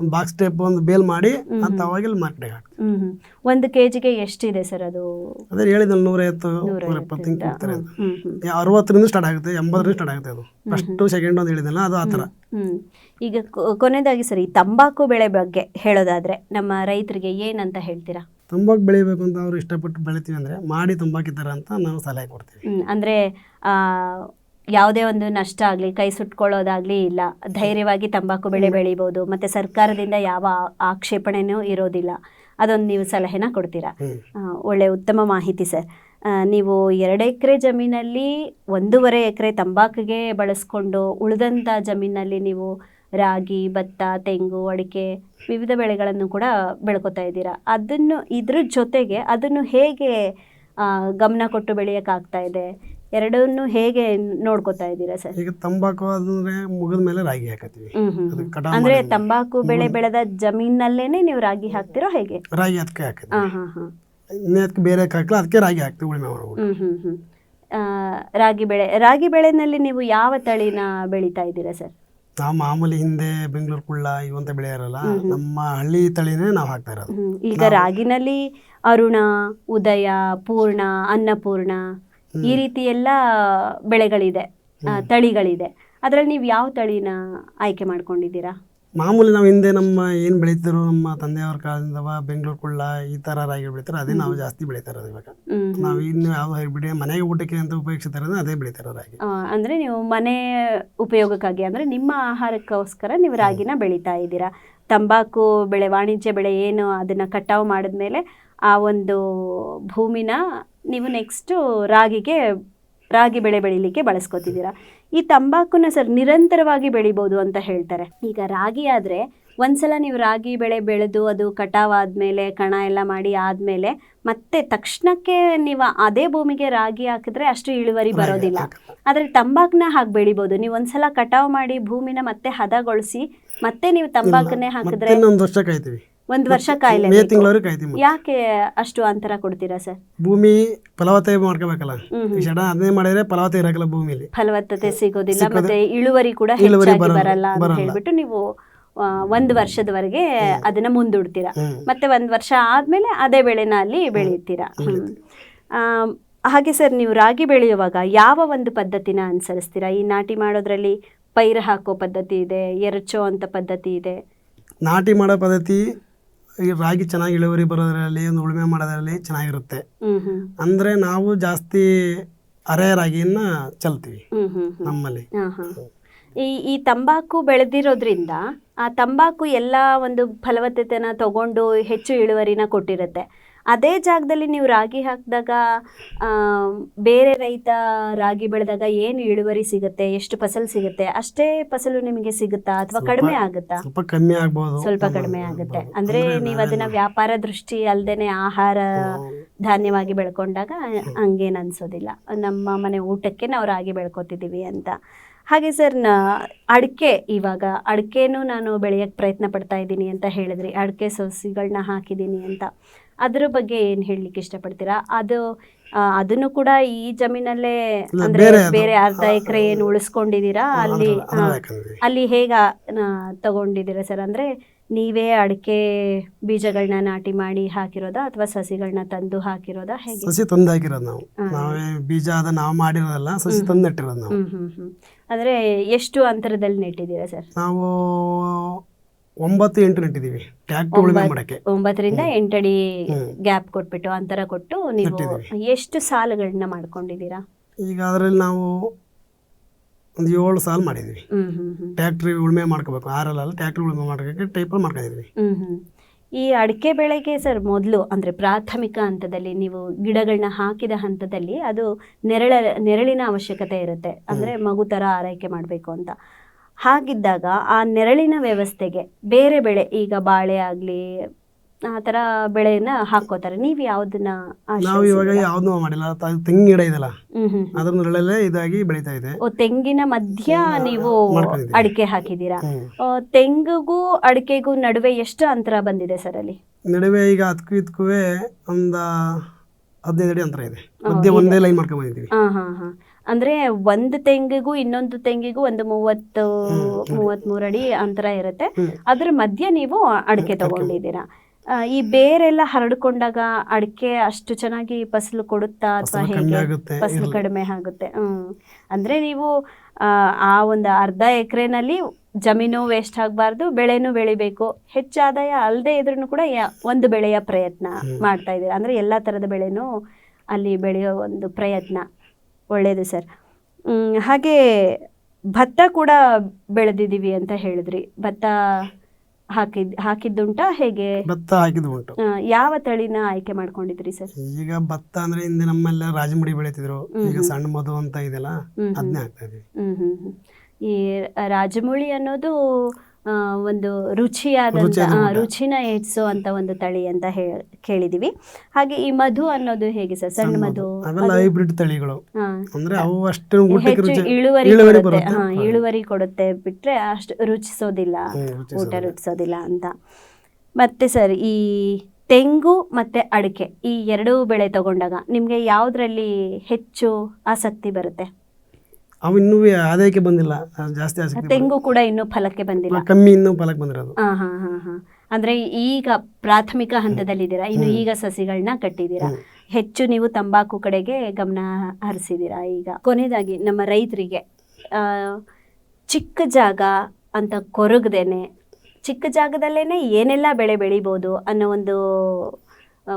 ಒಂದು ಬಾಕ್ಸ್ ಟೈಪ್ ಒಂದು ಬೇಲ್ ಮಾಡಿ ಅಂತ ಅವಾಗ ಇಲ್ಲಿ ಮಾರ್ಕೆಟ್ಗೆ ಹಾಕ್ತೀವಿ ಒಂದು ಕೆಜಿಗೆ ಎಷ್ಟಿದೆ ಸರ್ ಅದು? ಅದೇ ಹೇಳಿದ ನೂರೈವತ್ತು ನೂರ ನೂರ ಎಪ್ಪತ್ತು ಹಿಂಗೆ ಕೊಡ್ತಾರೆ ಅರವತ್ತರಿಂದ ಸ್ಟಾರ್ಟ್ ಆಗುತ್ತೆ ಎಂಬತ್ತರಿಂದ ಸ್ಟಾರ್ಟ್ ಆಗುತ್ತೆ ಅದು. ಫಸ್ಟ್ ಸೆಕೆಂಡ್ ಅಂತ ಹೇಳಿದ್ನಲ್ಲ ಅದು ಆ ಥರ. ಈಗ ಕೊನೆಯದಾಗಿ ಸರ್ ಈ ತಂಬಾಕು ಬೆಳೆ ಬಗ್ಗೆ ಹೇಳೋದಾದ್ರೆ ನಮ್ಮ ರೈತರಿಗೆ ಏನಂತ ಹೇಳ್ತೀರಾ? ತಂಬಾಕು ಬೆಳಿಬೇಕು ಅಂತ ಅವ್ರು ಇಷ್ಟಪಟ್ಟು ಬೆಳಿತೀವಿ ಅಂದರೆ ಮಾಡಿ ತಂಬಾಕಿದ್ದಾರೆ ಅಂತ ನಾವು ಸಲಹೆ ಕೊಡ್ತೀವಿ. ಅಂದರೆ ಯಾವುದೇ ಒಂದು ನಷ್ಟ ಆಗಲಿ ಕೈ ಸುಟ್ಕೊಳ್ಳೋದಾಗಲಿ ಇಲ್ಲ ಧೈರ್ಯವಾಗಿ ತಂಬಾಕು ಬೆಳೆ ಬೆಳಿಬೋದು ಮತ್ತೆ ಸರ್ಕಾರದಿಂದ ಯಾವ ಆಕ್ಷೇಪಣೆನೂ ಇರೋದಿಲ್ಲ ಅದೊಂದು ನೀವು ಸಲಹೆನ ಕೊಡ್ತೀರಾ. ಒಳ್ಳೆ ಉತ್ತಮ ಮಾಹಿತಿ ಸರ್. ನೀವು ಎರಡು ಎಕರೆ ಜಮೀನಲ್ಲಿ ಒಂದೂವರೆ ಎಕರೆ ತಂಬಾಕಿಗೆ ಬಳಸ್ಕೊಂಡು ಉಳಿದಂಥ ಜಮೀನಲ್ಲಿ ನೀವು ರಾಗಿ ಭತ್ತ ತೆಂಗು ಅಡಿಕೆ ವಿವಿಧ ಬೆಳೆಗಳನ್ನು ಕೂಡ ಬೆಳ್ಕೊತಾ ಇದ್ದೀರಾ. ಅದನ್ನು ಇದ್ರ ಜೊತೆಗೆ ಅದನ್ನು ಹೇಗೆ ಗಮನ ಕೊಟ್ಟು ಬೆಳೆಯೋಕ್ಕಾಗ್ತಾ ಇದೆ? ಎರಡನ್ನು ಹೇಗೆ ನೋಡ್ಕೊತಾ ಇದ್ದೀರಾ ಸರ್? ಈಗ ತಂಬಾಕು ಅಂದ್ರೆ ಮುಗಿದ ಮೇಲೆ ರಾಗಿ ಹಾಕತ್ತೀವಿ. ಅಂದ್ರೆ ತಂಬಾಕು ಬೆಳೆ ಬೆಳೆದ ಜಮೀನಲ್ಲೇನೆ ನೀವು ರಾಗಿ ಹಾಕ್ತಿರೋ ಹೇಗೆ? ರಾಗಿ ಅದಕ್ಕೆ ಹಾಕತೀವಿ ಅದಕ್ಕೆ ಬೇರೆ ಹಾಕಲ್ಲ ಅದಕ್ಕೆ ರಾಗಿ ಹಾಕ್ತೀವಿ ಉಳಿಮೆ ಮಾಡ್ಬಿಟ್ಟು ಹ್ಮ್ ಹ್ಮ್ ಹ್ಮ್. ಆ, ರಾಗಿ ಬೆಳೆ ರಾಗಿ ಬೆಳೆನಲ್ಲಿ ನೀವು ಯಾವ ತಳಿನ ಬೆಳೀತಾ ಇದ್ದೀರಾ ಸರ್? ನಾವು ಮಾಮೂಲಿ ಹಿಂದೆ ಬೆಂಗಳೂರು ಕುಳ್ಳ ಇವಂತ ಬೆಳೆಯಾರಲ್ಲ ನಮ್ಮ ಹಳ್ಳಿ ತಳಿನೇ ನಾವು ಹಾಕ್ತಾ ಇರೋದು. ಈಗ ರಾಗಿನಲ್ಲಿ ಅರುಣ ಉದಯ ಪೂರ್ಣ ಅನ್ನಪೂರ್ಣ ಈ ರೀತಿ ಎಲ್ಲ ಬೆಳೆಗಳಿದೆ ಆ, ತಳಿಗಳಿದೆ. ಅದರಲ್ಲಿ ನೀವು ಯಾವ ತಳಿನ ಆಯ್ಕೆ ಮಾಡ್ಕೊಂಡಿದ್ದೀರಾ? ಮಾಮೂಲಿ ನಾವು ಹಿಂದೆ ನಮ್ಮ ಏನು ಬೆಳೀತಿದ್ರು ನಮ್ಮ ತಂದೆಯವ್ರ ಕಾಲದಿಂದ ಬೆಂಗಳೂರು ಕುಳ್ಳ ಈ ಥರ ರಾಗಿ ಬೆಳಿತಾರೆ. ಅದೇ ನಾವು ಜಾಸ್ತಿ ಬೆಳೀತಾ ಇರೋದು ಇವಾಗ ನಾವು ಇನ್ನು ಯಾವ ಹೈಬ್ರಿಡ್ ಮನೆಗೆ ಊಟಕ್ಕೆ ಅಂತ ಉಪಯೋಗಿಸ್ತಾರೆ ಇರೋದು ಅದೇ ಬೆಳೀತಾರೆ ರಾಗಿ. ಅಂದರೆ ಅಂದ್ರೆ ನೀವು ಮನೆ ಉಪಯೋಗಕ್ಕಾಗಿ ಅಂದರೆ ನಿಮ್ಮ ಆಹಾರಕ್ಕೋಸ್ಕರ ನೀವು ರಾಗಿನ ಬೆಳೀತಾ ಇದ್ದೀರಾ? ತಂಬಾಕು ಬೆಳೆ ವಾಣಿಜ್ಯ ಬೆಳೆ ಏನು ಅದನ್ನು ಕಟಾವು ಮಾಡಿದ್ಮೇಲೆ ಆ ಒಂದು ಭೂಮಿನ ನೀವು ನೆಕ್ಸ್ಟು ರಾಗಿಗೆ ರಾಗಿ ಬೆಳೆ ಬೆಳಿಲಿಕ್ಕೆ ಬಳಸ್ಕೊತಿದ್ದೀರಾ? ಈ ತಂಬಾಕುನ ಸರ್ ನಿರಂತರವಾಗಿ ಬೆಳಿಬೋದು ಅಂತ ಹೇಳ್ತಾರೆ. ಈಗ ರಾಗಿ ಆದ್ರೆ ಒಂದ್ಸಲ ನೀವು ರಾಗಿ ಬೆಳೆ ಬೆಳೆದು ಅದು ಕಟಾವ್ ಆದ್ಮೇಲೆ ಕಣ ಎಲ್ಲ ಮಾಡಿ ಆದ್ಮೇಲೆ ಮತ್ತೆ ತಕ್ಷಣಕ್ಕೆ ನೀವು ಅದೇ ಭೂಮಿಗೆ ರಾಗಿ ಹಾಕಿದ್ರೆ ಅಷ್ಟು ಇಳುವರಿ ಬರೋದಿಲ್ಲ. ಆದ್ರೆ ತಂಬಾಕ್ನ ಹಾಗೆ ಬೆಳಿಬೋದು. ನೀವು ಒಂದ್ಸಲ ಕಟಾವ್ ಮಾಡಿ ಭೂಮಿನ ಮತ್ತೆ ಹದಗೊಳಿಸಿ ಮತ್ತೆ ನೀವು ತಂಬಾಕನ್ನೇ ಹಾಕಿದ್ರೆ ಇನ್ನೊಂದು ವರ್ಷ ಕಾಯ್ತೀವಿ. ಒಂದ್ ವರ್ಷ ಕಾಯಿಲೆ ಮೇ ತಿಂಗಳವರೆಗೆ ಕಾಯ್ತೀವಿ ಯಾಕೆ ಅಷ್ಟು ಅಂತರ ಕೊಡ್ತೀರಾ ಸರ್? ಭೂಮಿ ಫಲವತ್ತೆ ಮಾಡ್ಕೋಬೇಕಲ್ಲ. ಈ ಅದನ್ನೇ ಮಾಡಿದ್ರೆ ಫಲವತ್ತೆ ಇರಕಲ್ಲ ಭೂಮಿಲಿ. ಫಲವತ್ತತೆ ಸಿಗೋದಿಲ್ಲ ಮತ್ತೆ ಇಳುವರಿ ಕೂಡ ಹೆಚ್ಚಾಗಿ ಬರಲ್ಲ- ಅಂತ. ಹೇಳ್ಬಿಟ್ಟು ನೀವು ಒಂದು ವರ್ಷದವರೆಗೆ ಅದನ್ನ ಮುಂದೂಡ್ತೀರಾ. ಮತ್ತೆ ಒಂದು ವರ್ಷ ಆದ್ಮೇಲೆ ಅದೇ ಬೆಳೆನ ಅಲ್ಲಿ ಬೆಳೀತೀರಾ ಆ, ಹಾಗೆ ಸರ್ ನೀವು ರಾಗಿ ಬೆಳೆಯುವಾಗ ಯಾವ ಒಂದು ಪದ್ಧತಿನ ಅನುಸರಿಸ್ತೀರಾ? ಈ ನಾಟಿ ಮಾಡೋದ್ರಲ್ಲಿ ಪೈರು ಹಾಕೋ ಪದ್ಧತಿ ಇದೆ ಎರಚೋ ಅಂತ ಪದ್ಧತಿ ಇದೆ. ನಾಟಿ ಮಾಡೋ ಪದ್ಧತಿ ಈ ರಾಗಿ ಚೆನ್ನಾಗಿ ಇಳುವರಿ ಬರೋದ್ರಲ್ಲಿ ಒಂದು ಉಳುಮೆ ಮಾಡೋದ್ರಲ್ಲಿ ಚೆನ್ನಾಗಿರುತ್ತೆ. ಅಂದರೆ ನಾವು ಜಾಸ್ತಿ ಅರೆ ರಾಗಿಯನ್ನ ಚಲ್ತೀವಿ ನಮ್ಮಲ್ಲಿ. ಈ ಈ ತಂಬಾಕು ಬೆಳೆದಿರೋದ್ರಿಂದ ಆ ತಂಬಾಕು ಎಲ್ಲ ಒಂದು ಫಲವತ್ತತೆನ ತಗೊಂಡು ಹೆಚ್ಚು ಇಳುವರಿನ ಕೊಟ್ಟಿರುತ್ತೆ. ಅದೇ ಜಾಗದಲ್ಲಿ ನೀವು ರಾಗಿ ಹಾಕಿದಾಗ ಬೇರೆ ರೈತ ರಾಗಿ ಬೆಳೆದಾಗ ಏನು ಇಳುವರಿ ಸಿಗುತ್ತೆ ಎಷ್ಟು ಫಸಲು ಸಿಗುತ್ತೆ ಅಷ್ಟೇ ಫಸಲು ನಿಮಗೆ ಸಿಗುತ್ತಾ ಅಥವಾ ಕಡಿಮೆ ಆಗುತ್ತಾ? ಸ್ವಲ್ಪ ಕಮ್ಮಿ ಆಗ್ಬೋದು. ಸ್ವಲ್ಪ ಕಡಿಮೆ ಆಗುತ್ತೆ. ಅಂದ್ರೆ ಅಂದ್ರೆ ನೀವು ಅದನ್ನ ವ್ಯಾಪಾರ ದೃಷ್ಟಿ ಅಲ್ದೇನೆ ಆಹಾರ ಧಾನ್ಯವಾಗಿ ಬೆಳ್ಕೊಂಡಾಗ ಹಂಗೇನು ಅನ್ಸೋದಿಲ್ಲ. ನಮ್ಮ ಮನೆ ಊಟಕ್ಕೆ ನಾವು ರಾಗಿ ಬೆಳ್ಕೊತಿದ್ದೀವಿ ಅಂತ. ಹಾಗೆ ಸರ್ನ ಅಡಿಕೆ ಇವಾಗ ಅಡಿಕೆನೂ ನಾನು ಬೆಳೆಯಕ್ಕೆ ಪ್ರಯತ್ನ ಪಡ್ತಾ ಇದ್ದೀನಿ ಅಂತ ಹೇಳಿದ್ರಿ. ಅಡಿಕೆ ಸಸಿಗಳನ್ನ ಹಾಕಿದ್ದೀನಿ ಅಂತ. ಅದ್ರ ಬಗ್ಗೆ ಏನು ಹೇಳಲಿಕ್ಕೆ ಇಷ್ಟಪಡ್ತೀರಾ? ಅದು ಅದನ್ನು ಕೂಡ ಈ ಜಮೀನಲ್ಲೇ ಅಂದ್ರೆ ಬೇರೆ ಅರ್ಧ ಎಕರೆ ಏನು ಉಳಿಸ್ಕೊಂಡಿದ್ದೀರಾ? ಅಲ್ಲಿ ಅಲ್ಲಿ ಹೇಗ ತಗೊಂಡಿದ್ದೀರಾ ಸರ್? ಅಂದ್ರೆ ನೀವೇ ಅಡಿಕೆ ಬೀಜಗಳನ್ನ ನಾಟಿ ಮಾಡಿ ಹಾಕಿರೋದಾ? ಅಥವಾ ಸಸಿಗಳನ್ನ ತಂದು ಹಾಕಿರೋದಾ? ಹೇಗೆ? ಸಸಿ ತಂದು ಹಾಕಿರೋದು ನಾವು. ನಾವೇ ಬೀಜ ಅದ ನಾವು ಮಾಡಿರೋದಲ್ಲ ಸಸಿ ತಂದು ನೆಟ್ಟಿರೋದು ನಾವು. ಅಂದ್ರೆ ಎಷ್ಟು ಅಂತರದಲ್ಲಿ ನೆಟ್ಟಿದ್ದೀರಾ ಸರ್? ನಾವು ಒಂಬತ್ತು ಎಂಟು ನೆಟ್ಟಿದ್ದೀವಿ. ಟ್ಯಾಕ್ಟರ್ ಮಾಡಕ್ಕೆ. ಒಂಬತ್ತರಿಂದ ಎಂಟಡಿ. ಗ್ಯಾಪ್ ಕೊಟ್ಬಿಟ್ಟು ಅಂತರ ಕೊಟ್ಟು ನೀವು ಎಷ್ಟು ಸಾಲುಗಳನ್ನ ಮಾಡ್ಕೊಂಡಿದ್ದೀರಾ? ಈಗ ಅದರಲ್ಲಿ ನಾವು ಒಂದು ಏಳು ಸಾಲ ಮಾಡಿದ್ವಿ ಟ್ಯಾಕ್ಟ್ರಿ ಉಳುಮೆ ಮಾಡ್ಕೋಬೇಕು. ಆರಲ್ಲ ಟ್ಯಾಕ್ಟ್ರಿ ಉಳುಮೆ ಮಾಡ್ಕೋಕ್ಕೆ ಟೈಪಲ್ಲಿ ಮಾಡ್ಕೊಂಡಿದ್ವಿ ಈ ಅಡಿಕೆ ಬೆಳೆಗೆ ಸರ್ ಮೊದಲು ಅಂದರೆ ಪ್ರಾಥಮಿಕ ಹಂತದಲ್ಲಿ ನೀವು ಗಿಡಗಳನ್ನ ಹಾಕಿದ ಹಂತದಲ್ಲಿ ಅದು ನೆರಳ ನೆರಳಿನ ಅವಶ್ಯಕತೆ ಇರುತ್ತೆ. ಅಂದರೆ ಮಗು ಥರ ಆರೈಕೆ ಮಾಡಬೇಕು ಅಂತ. ಹಾಗಿದ್ದಾಗ ಆ ನೆರಳಿನ ವ್ಯವಸ್ಥೆಗೆ ಬೇರೆ ಬೆಳೆ ಈಗ ಬಾಳೆ ಆಗಲಿ ಆ ಥರ ಬೆಳೆನ ಹಾಕೋತಾರೆ ನೀವು ಯಾವುದನ್ನ ನಾವು ಇವಾಗ ಯಾವ್ದು ಮಾಡಿಲ್ಲ. ತ- ತೆಂಗಿನ ಗಿಡ ಇದೆಲ್ಲ ಹ್ಮ್ ಅದ್ರ ನೆರಳಲ್ಲೇ ಇದಾಗಿ ಬೆಳೀತಾ ಇದೆ. ಓ ತೆಂಗಿನ ಮಧ್ಯ ನೀವು ಮಾಡ್ಕೊಂಡಿದ್ದೀವಿ. ಅಡಿಕೆ ಹಾಕಿದ್ದೀರಾ? ಹ್ಮ್. ಆ, ತೆಂಗಿಗೂ ಅಡಿಕೆಗೂ ನಡುವೆ ಎಷ್ಟು ಅಂತರ ಬಂದಿದೆ ಸರ್ ಅಲ್ಲಿ? ನಡುವೆ ಈಗ ಅದಕ್ಕೂ ಇದಕ್ಕೂ ಒಂದ ಹದಿನೈದು ಅಡಿ ಅಂತರ ಇದೆ. ಮಧ್ಯೆ ಒಂದೇ ಲೈನ್ ಮಾಡ್ಕೊಂಡ್ ಬಂದಿದ್ದೀವಿ. ಹಾ ಹಾ ಹಾ. ಅಂದ್ರೆ ಒಂದು ತೆಂಗಿಗೂ ಇನ್ನೊಂದು ತೆಂಗಿಗೂ ಒಂದು ಮೂವತ್ತು ಮೂವತ್ಮೂರು ಅಡಿ ಅಂತರ ಇರುತ್ತೆ. ಅದ್ರ ಮಧ್ಯೆ ನೀವು ಅಡಿಕೆ ತಗೊಂಡಿದ್ದೀರಾ. ಈ ಬೇರೆಲ್ಲ ಹರಡ್ಕೊಂಡಾಗ ಅಡಿಕೆ ಅಷ್ಟು ಚೆನ್ನಾಗಿ ಫಸಲು ಕೊಡುತ್ತಾ ಅಥವಾ ಹೇಗೆ? ಫಸಲು ಕಡಿಮೆ ಆಗುತ್ತೆ. ಹ್ಮ್. ಅಂದ್ರೆ ನೀವು ಆ, ಒಂದು ಅರ್ಧ ಎಕರೆನಲ್ಲಿ ಜಮೀನು ವೇಸ್ಟ್ ಆಗಬಾರ್ದು ಬೆಳೆನೂ ಬೆಳಿಬೇಕು. ಹೆಚ್ಚಾದಾಯ ಅಲ್ಲದೆ ಇದ್ರೂ ಕೂಡ ಒಂದು ಬೆಳೆಯ ಪ್ರಯತ್ನ ಮಾಡ್ತಾ ಇದ್ದೀರಾ. ಅಂದ್ರೆ ಎಲ್ಲಾ ತರದ ಬೆಳೆನೂ ಅಲ್ಲಿ ಬೆಳೆಯೋ ಒಂದು ಪ್ರಯತ್ನ. ಒಳ್ಳೆಯದು ಸರ್. ಹಾಗೆ ಭತ್ತ ಕೂಡ ಬೆಳೆದಿದ್ದೀವಿ ಅಂತ ಹೇಳಿದ್ರಿ. ಭತ್ತ ಹಾಕಿದ್ ಹಾಕಿದ್ದುಂಟಾ? ಹೇಗೆ? ಭತ್ತ ಹಾಕಿದ್ದು ಉಂಟು ಯಾವ ತಳಿನ ಆಯ್ಕೆ ಮಾಡ್ಕೊಂಡಿದ್ರಿ ಸರ್? ಈಗ ಭತ್ತ ಅಂದ್ರೆ ಹಿಂದೆ ನಮ್ಮೆಲ್ಲ ರಾಜಮುಡಿ ಬೆಳೀತಿದ್ರು. ಈಗ ಸಣ್ಣ ಮಧು ಅಂತ ಇದೆಲ್ಲ ಹ್ಮ್ ಹ್ಮ್. ಅದನ್ನೇ ಹಾಕ್ತಾ ಇದೀವಿ. ಈ ರಾಜಮುಳಿ ಅನ್ನೋದು ಒಂದು ರುಚಿಯಾದಂತ ರುಚಿಯಾದ ರುಚಿನ ಹೆಚ್ಚಿಸೋ ಅಂತ ಒಂದು ತಳಿ ಅಂತ ಕೇಳಿದೀವಿ. ಹಾಗೆ ಈ ಮಧು ಅನ್ನೋದು ಹೇಗೆ ಸರ್? ಸಣ್ಣ ಮಧು ಹೈಬ್ರಿಡ್ ತಳಿಗಳು. ಅಂದ್ರೆ ಅವು ಅಷ್ಟು ಇಳುವರಿ ಇಳುವರಿ ಕೊಡುತ್ತೆ. ಬಿಟ್ರೆ ಅಷ್ಟು ರುಚಿಸೋದಿಲ್ಲ. ಊಟ. ರುಚಿಸೋದಿಲ್ಲ ಅಂತ. ಮತ್ತೆ ಸರ್ ಈ ತೆಂಗು ಮತ್ತೆ ಅಡಿಕೆ ಈ ಎರಡೂ ಬೆಳೆ ತಗೊಂಡಾಗ ನಿಮ್ಗೆ ಯಾವ್ದ್ರಲ್ಲಿ ಹೆಚ್ಚು ಆಸಕ್ತಿ ಬರುತ್ತೆ? ಅವು ಇನ್ನೂ ಆದಾಯಕ್ಕೆ ಬಂದಿಲ್ಲ ಜಾಸ್ತಿ ಆಸಕ್ತಿ ತೆಂಗು ಕೂಡ ಇನ್ನೂ ಫಲಕ್ಕೆ ಬಂದಿಲ್ಲ. ಕಮ್ಮಿ ಇನ್ನೂ ಫಲಕ್ಕೆ ಬಂದಿರೋದು. ಅಂದ್ರೆ ಈಗ ಪ್ರಾಥಮಿಕ ಹಂತದಲ್ಲಿದ್ದೀರಾ ಇನ್ನು ಈಗ ಸಸಿಗಳನ್ನ ಕಟ್ಟಿದ್ದೀರಾ? ಹೆಚ್ಚು ನೀವು ತಂಬಾಕು ಕಡೆಗೆ ಗಮನ ಹರಿಸಿದ್ದೀರಾ ಈಗ? ಕೊನೆಯದಾಗಿ ನಮ್ಮ ರೈತರಿಗೆ ಆ, ಚಿಕ್ಕ ಜಾಗ ಅಂತ ಕೊರಗದೇನೆ ಚಿಕ್ಕ ಜಾಗದಲ್ಲೇನೆ ಏನೆಲ್ಲ ಬೆಳೆ ಬೆಳಿಬೋದು ಅನ್ನೋ ಒಂದು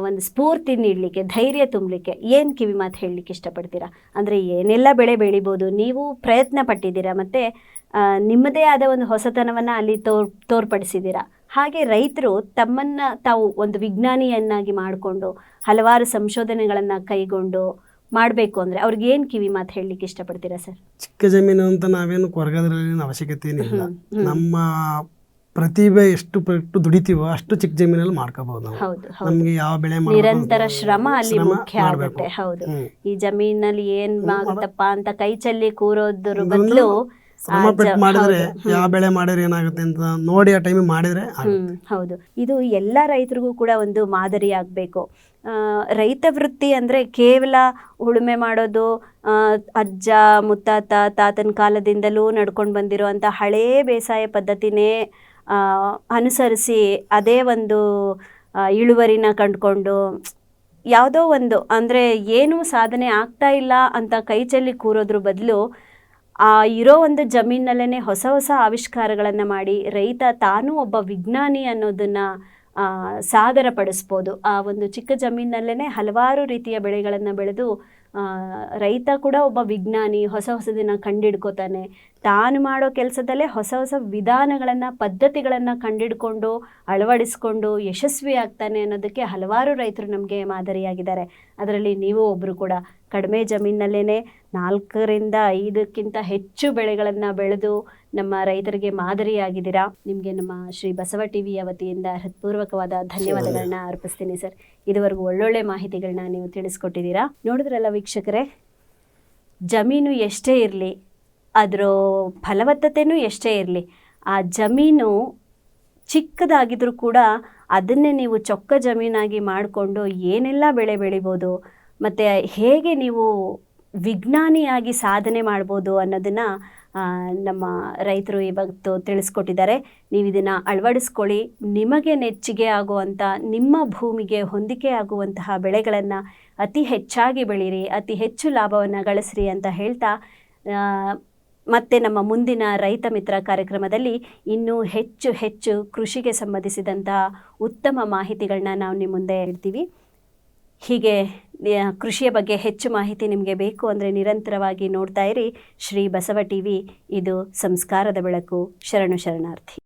ಒಂದು ಸ್ಫೂರ್ತಿ ನೀಡಲಿಕ್ಕೆ ಧೈರ್ಯ ತುಂಬಲಿಕ್ಕೆ ಏನು ಕಿವಿ ಮಾತು ಹೇಳಲಿಕ್ಕೆ ಇಷ್ಟಪಡ್ತೀರಾ? ಅಂದರೆ ಏನೆಲ್ಲ ಬೆಳೆ ಬೆಳಿಬೋದು ನೀವು ಪ್ರಯತ್ನ ಪಟ್ಟಿದ್ದೀರಾ ಮತ್ತು ನಿಮ್ಮದೇ ಆದ ಒಂದು ಹೊಸತನವನ್ನು ಅಲ್ಲಿ ತೋರ್ ತೋರ್ಪಡಿಸಿದ್ದೀರಾ? ಹಾಗೆ ರೈತರು ತಮ್ಮನ್ನು ತಾವು ಒಂದು ವಿಜ್ಞಾನಿಯನ್ನಾಗಿ ಮಾಡಿಕೊಂಡು ಹಲವಾರು ಸಂಶೋಧನೆಗಳನ್ನು ಕೈಗೊಂಡು ಮಾಡಬೇಕು ಅಂದರೆ ಅವ್ರಿಗೆ ಏನು ಕಿವಿ ಮಾತು ಹೇಳಲಿಕ್ಕೆ ಇಷ್ಟಪಡ್ತೀರಾ ಸರ್? ಚಿಕ್ಕ ಜಮೀನು ಅಂತ ನಾವೇನು ಕೊರಗದ್ರಲ್ಲಿ ಅವಶ್ಯಕತೆ ಏನಿಲ್ಲ. ನಮ್ಮ ಪ್ರತಿಭೆ ಎಷ್ಟು ಪಟ್ಟು ದುಡಿತೀವೋ ಅಷ್ಟು ಚಿಕ್ಕ ಜಮೀನಲ್ಲಿ ಮಾಡ್ಕೋಬಹುದು ನಾವು. ನಮ್ಗೆ ಯಾವ ಬೆಳೆ ನಿರಂತರ ಶ್ರಮ ಅಲ್ಲಿ ಮುಖ್ಯ. ಆಗುತ್ತೆ. ಹೌದು. ಈ ಜಮೀನಲ್ಲಿ ಏನ್ ಆಗುತ್ತಪ್ಪ ಅಂತ ಕೈ ಚೆಲ್ಲಿ ಕೂರೋದ್ರ ಬದಲು ಮಾಡಿದ್ರೆ ಯಾವ ಬೆಳೆ ಮಾಡಿದ್ರೆ ಏನಾಗುತ್ತೆ ಅಂತ ನೋಡಿ ಆ ಟೈಮಿಗೆ ಮಾಡಿದ್ರೆ ಹೌದು. ಇದು ಎಲ್ಲ ರೈತರಿಗೂ ಕೂಡ ಒಂದು ಮಾದರಿ ಆಗಬೇಕು. ರೈತ ವೃತ್ತಿ ಅಂದ್ರೆ ಕೇವಲ ಉಳುಮೆ ಮಾಡೋದು ಅಜ್ಜ ಮುತ್ತಾತ ತಾತನ ಕಾಲದಿಂದಲೂ ನಡ್ಕೊಂಡು ಬಂದಿರುವಂಥ ಹಳೇ ಬೇಸಾಯ ಪದ್ಧತಿನೇ ಅನುಸರಿಸಿ ಅದೇ ಒಂದು ಇಳುವರಿನ ಕಂಡುಕೊಂಡು ಯಾವುದೋ ಒಂದು, ಅಂದರೆ ಏನೂ ಸಾಧನೆ ಆಗ್ತಾ ಇಲ್ಲ ಅಂತ ಕೈ ಚೆಲ್ಲಿ ಕೂರೋದ್ರ ಬದಲು ಆ, ಇರೋ ಒಂದು ಜಮೀನಲ್ಲೇ ಹೊಸ ಹೊಸ ಆವಿಷ್ಕಾರಗಳನ್ನು ಮಾಡಿ ರೈತ ತಾನೂ ಒಬ್ಬ ವಿಜ್ಞಾನಿ ಅನ್ನೋದನ್ನು ಸಾದರಪಡಿಸ್ಬೋದು. ಆ ಒಂದು ಚಿಕ್ಕ ಜಮೀನಲ್ಲೇ ಹಲವಾರು ರೀತಿಯ ಬೆಳೆಗಳನ್ನು ಬೆಳೆದು ರೈತ ಕೂಡ ಒಬ್ಬ ವಿಜ್ಞಾನಿ ಹೊಸ ಹೊಸದನ್ನ ಕಂಡಿಡ್ಕೋತಾನೆ. ತಾನು ಮಾಡೋ ಕೆಲಸದಲ್ಲೇ ಹೊಸ ಹೊಸ ವಿಧಾನಗಳನ್ನು ಪದ್ಧತಿಗಳನ್ನು ಕಂಡಿಡ್ಕೊಂಡು ಅಳವಡಿಸ್ಕೊಂಡು ಯಶಸ್ವಿ ಆಗ್ತಾನೆ ಅನ್ನೋದಕ್ಕೆ ಹಲವಾರು ರೈತರು ನಮಗೆ ಮಾದರಿಯಾಗಿದ್ದಾರೆ. ಅದರಲ್ಲಿ ನೀವು ಒಬ್ಬರು ಕೂಡ. ಕಡಿಮೆ ಜಮೀನಲ್ಲೇ ನಾಲ್ಕರಿಂದ ಐದಕ್ಕಿಂತ ಹೆಚ್ಚು ಬೆಳೆಗಳನ್ನು ಬೆಳೆದು ನಮ್ಮ ರೈತರಿಗೆ ಮಾದರಿಯಾಗಿದ್ದೀರಾ. ನಿಮಗೆ ನಮ್ಮ ಶ್ರೀ ಬಸವ ಟಿವಿಯ ವತಿಯಿಂದ ಹೃತ್ಪೂರ್ವಕವಾದ ಧನ್ಯವಾದಗಳನ್ನ ಅರ್ಪಿಸ್ತೀನಿ ಸರ್. ಇದುವರೆಗೂ ಒಳ್ಳೊಳ್ಳೆ ಮಾಹಿತಿಗಳನ್ನ ನೀವು ತಿಳಿಸ್ಕೊಟ್ಟಿದ್ದೀರಾ. ನೋಡಿದ್ರಲ್ಲ ವೀಕ್ಷಕರೇ, ಜಮೀನು ಎಷ್ಟೇ ಇರಲಿ, ಅದರ ಫಲವತ್ತತೆಯೂ ಎಷ್ಟೇ ಇರಲಿ, ಆ ಜಮೀನು ಚಿಕ್ಕದಾಗಿದ್ರೂ ಕೂಡ ಅದನ್ನೇ ನೀವು ಚೊಕ್ಕ ಜಮೀನಾಗಿ ಮಾಡಿಕೊಂಡು ಏನೆಲ್ಲ ಬೆಳೆ ಬೆಳಿಬೋದು, ಮತ್ತು ಹೇಗೆ ನೀವು ವಿಜ್ಞಾನಿಯಾಗಿ ಸಾಧನೆ ಮಾಡ್ಬೋದು ಅನ್ನೋದನ್ನು ನಮ್ಮ ರೈತರು ಇವತ್ತು ತಿಳಿಸ್ಕೊಟ್ಟಿದ್ದಾರೆ. ನೀವು ಇದನ್ನು ಅಳವಡಿಸ್ಕೊಳ್ಳಿ. ನಿಮಗೆ ನೆಚ್ಚಿಗೆ ಆಗುವಂಥ ನಿಮ್ಮ ಭೂಮಿಗೆ ಹೊಂದಿಕೆ ಆಗುವಂತಹ ಬೆಳೆಗಳನ್ನು ಅತಿ ಹೆಚ್ಚಾಗಿ ಬೆಳೀರಿ, ಅತಿ ಹೆಚ್ಚು ಲಾಭವನ್ನು ಗಳಿಸ್ರಿ ಅಂತ ಹೇಳ್ತಾ ಮತ್ತೆ ನಮ್ಮ ಮುಂದಿನ ರೈತ ಮಿತ್ರ ಕಾರ್ಯಕ್ರಮದಲ್ಲಿ ಇನ್ನೂ ಹೆಚ್ಚು ಹೆಚ್ಚು ಕೃಷಿಗೆ ಸಂಬಂಧಿಸಿದಂತಹ ಉತ್ತಮ ಮಾಹಿತಿಗಳನ್ನ ನಾವು ನಿಮ್ಮ ಮುಂದೆ ಇಡ್ತೀವಿ ಹೀಗೆ ಕೃಷಿಯ ಬಗ್ಗೆ ಹೆಚ್ಚು ಮಾಹಿತಿ ನಿಮಗೆ ಬೇಕು ಅಂದರೆ ನಿರಂತರವಾಗಿ ನೋಡ್ತಾ ಇರಿ ಶ್ರೀ ಬಸವ ಟಿವಿ. ಇದು ಸಂಸ್ಕಾರದ ಬೆಳಕು. ಶರಣು ಶರಣಾರ್ಥಿ.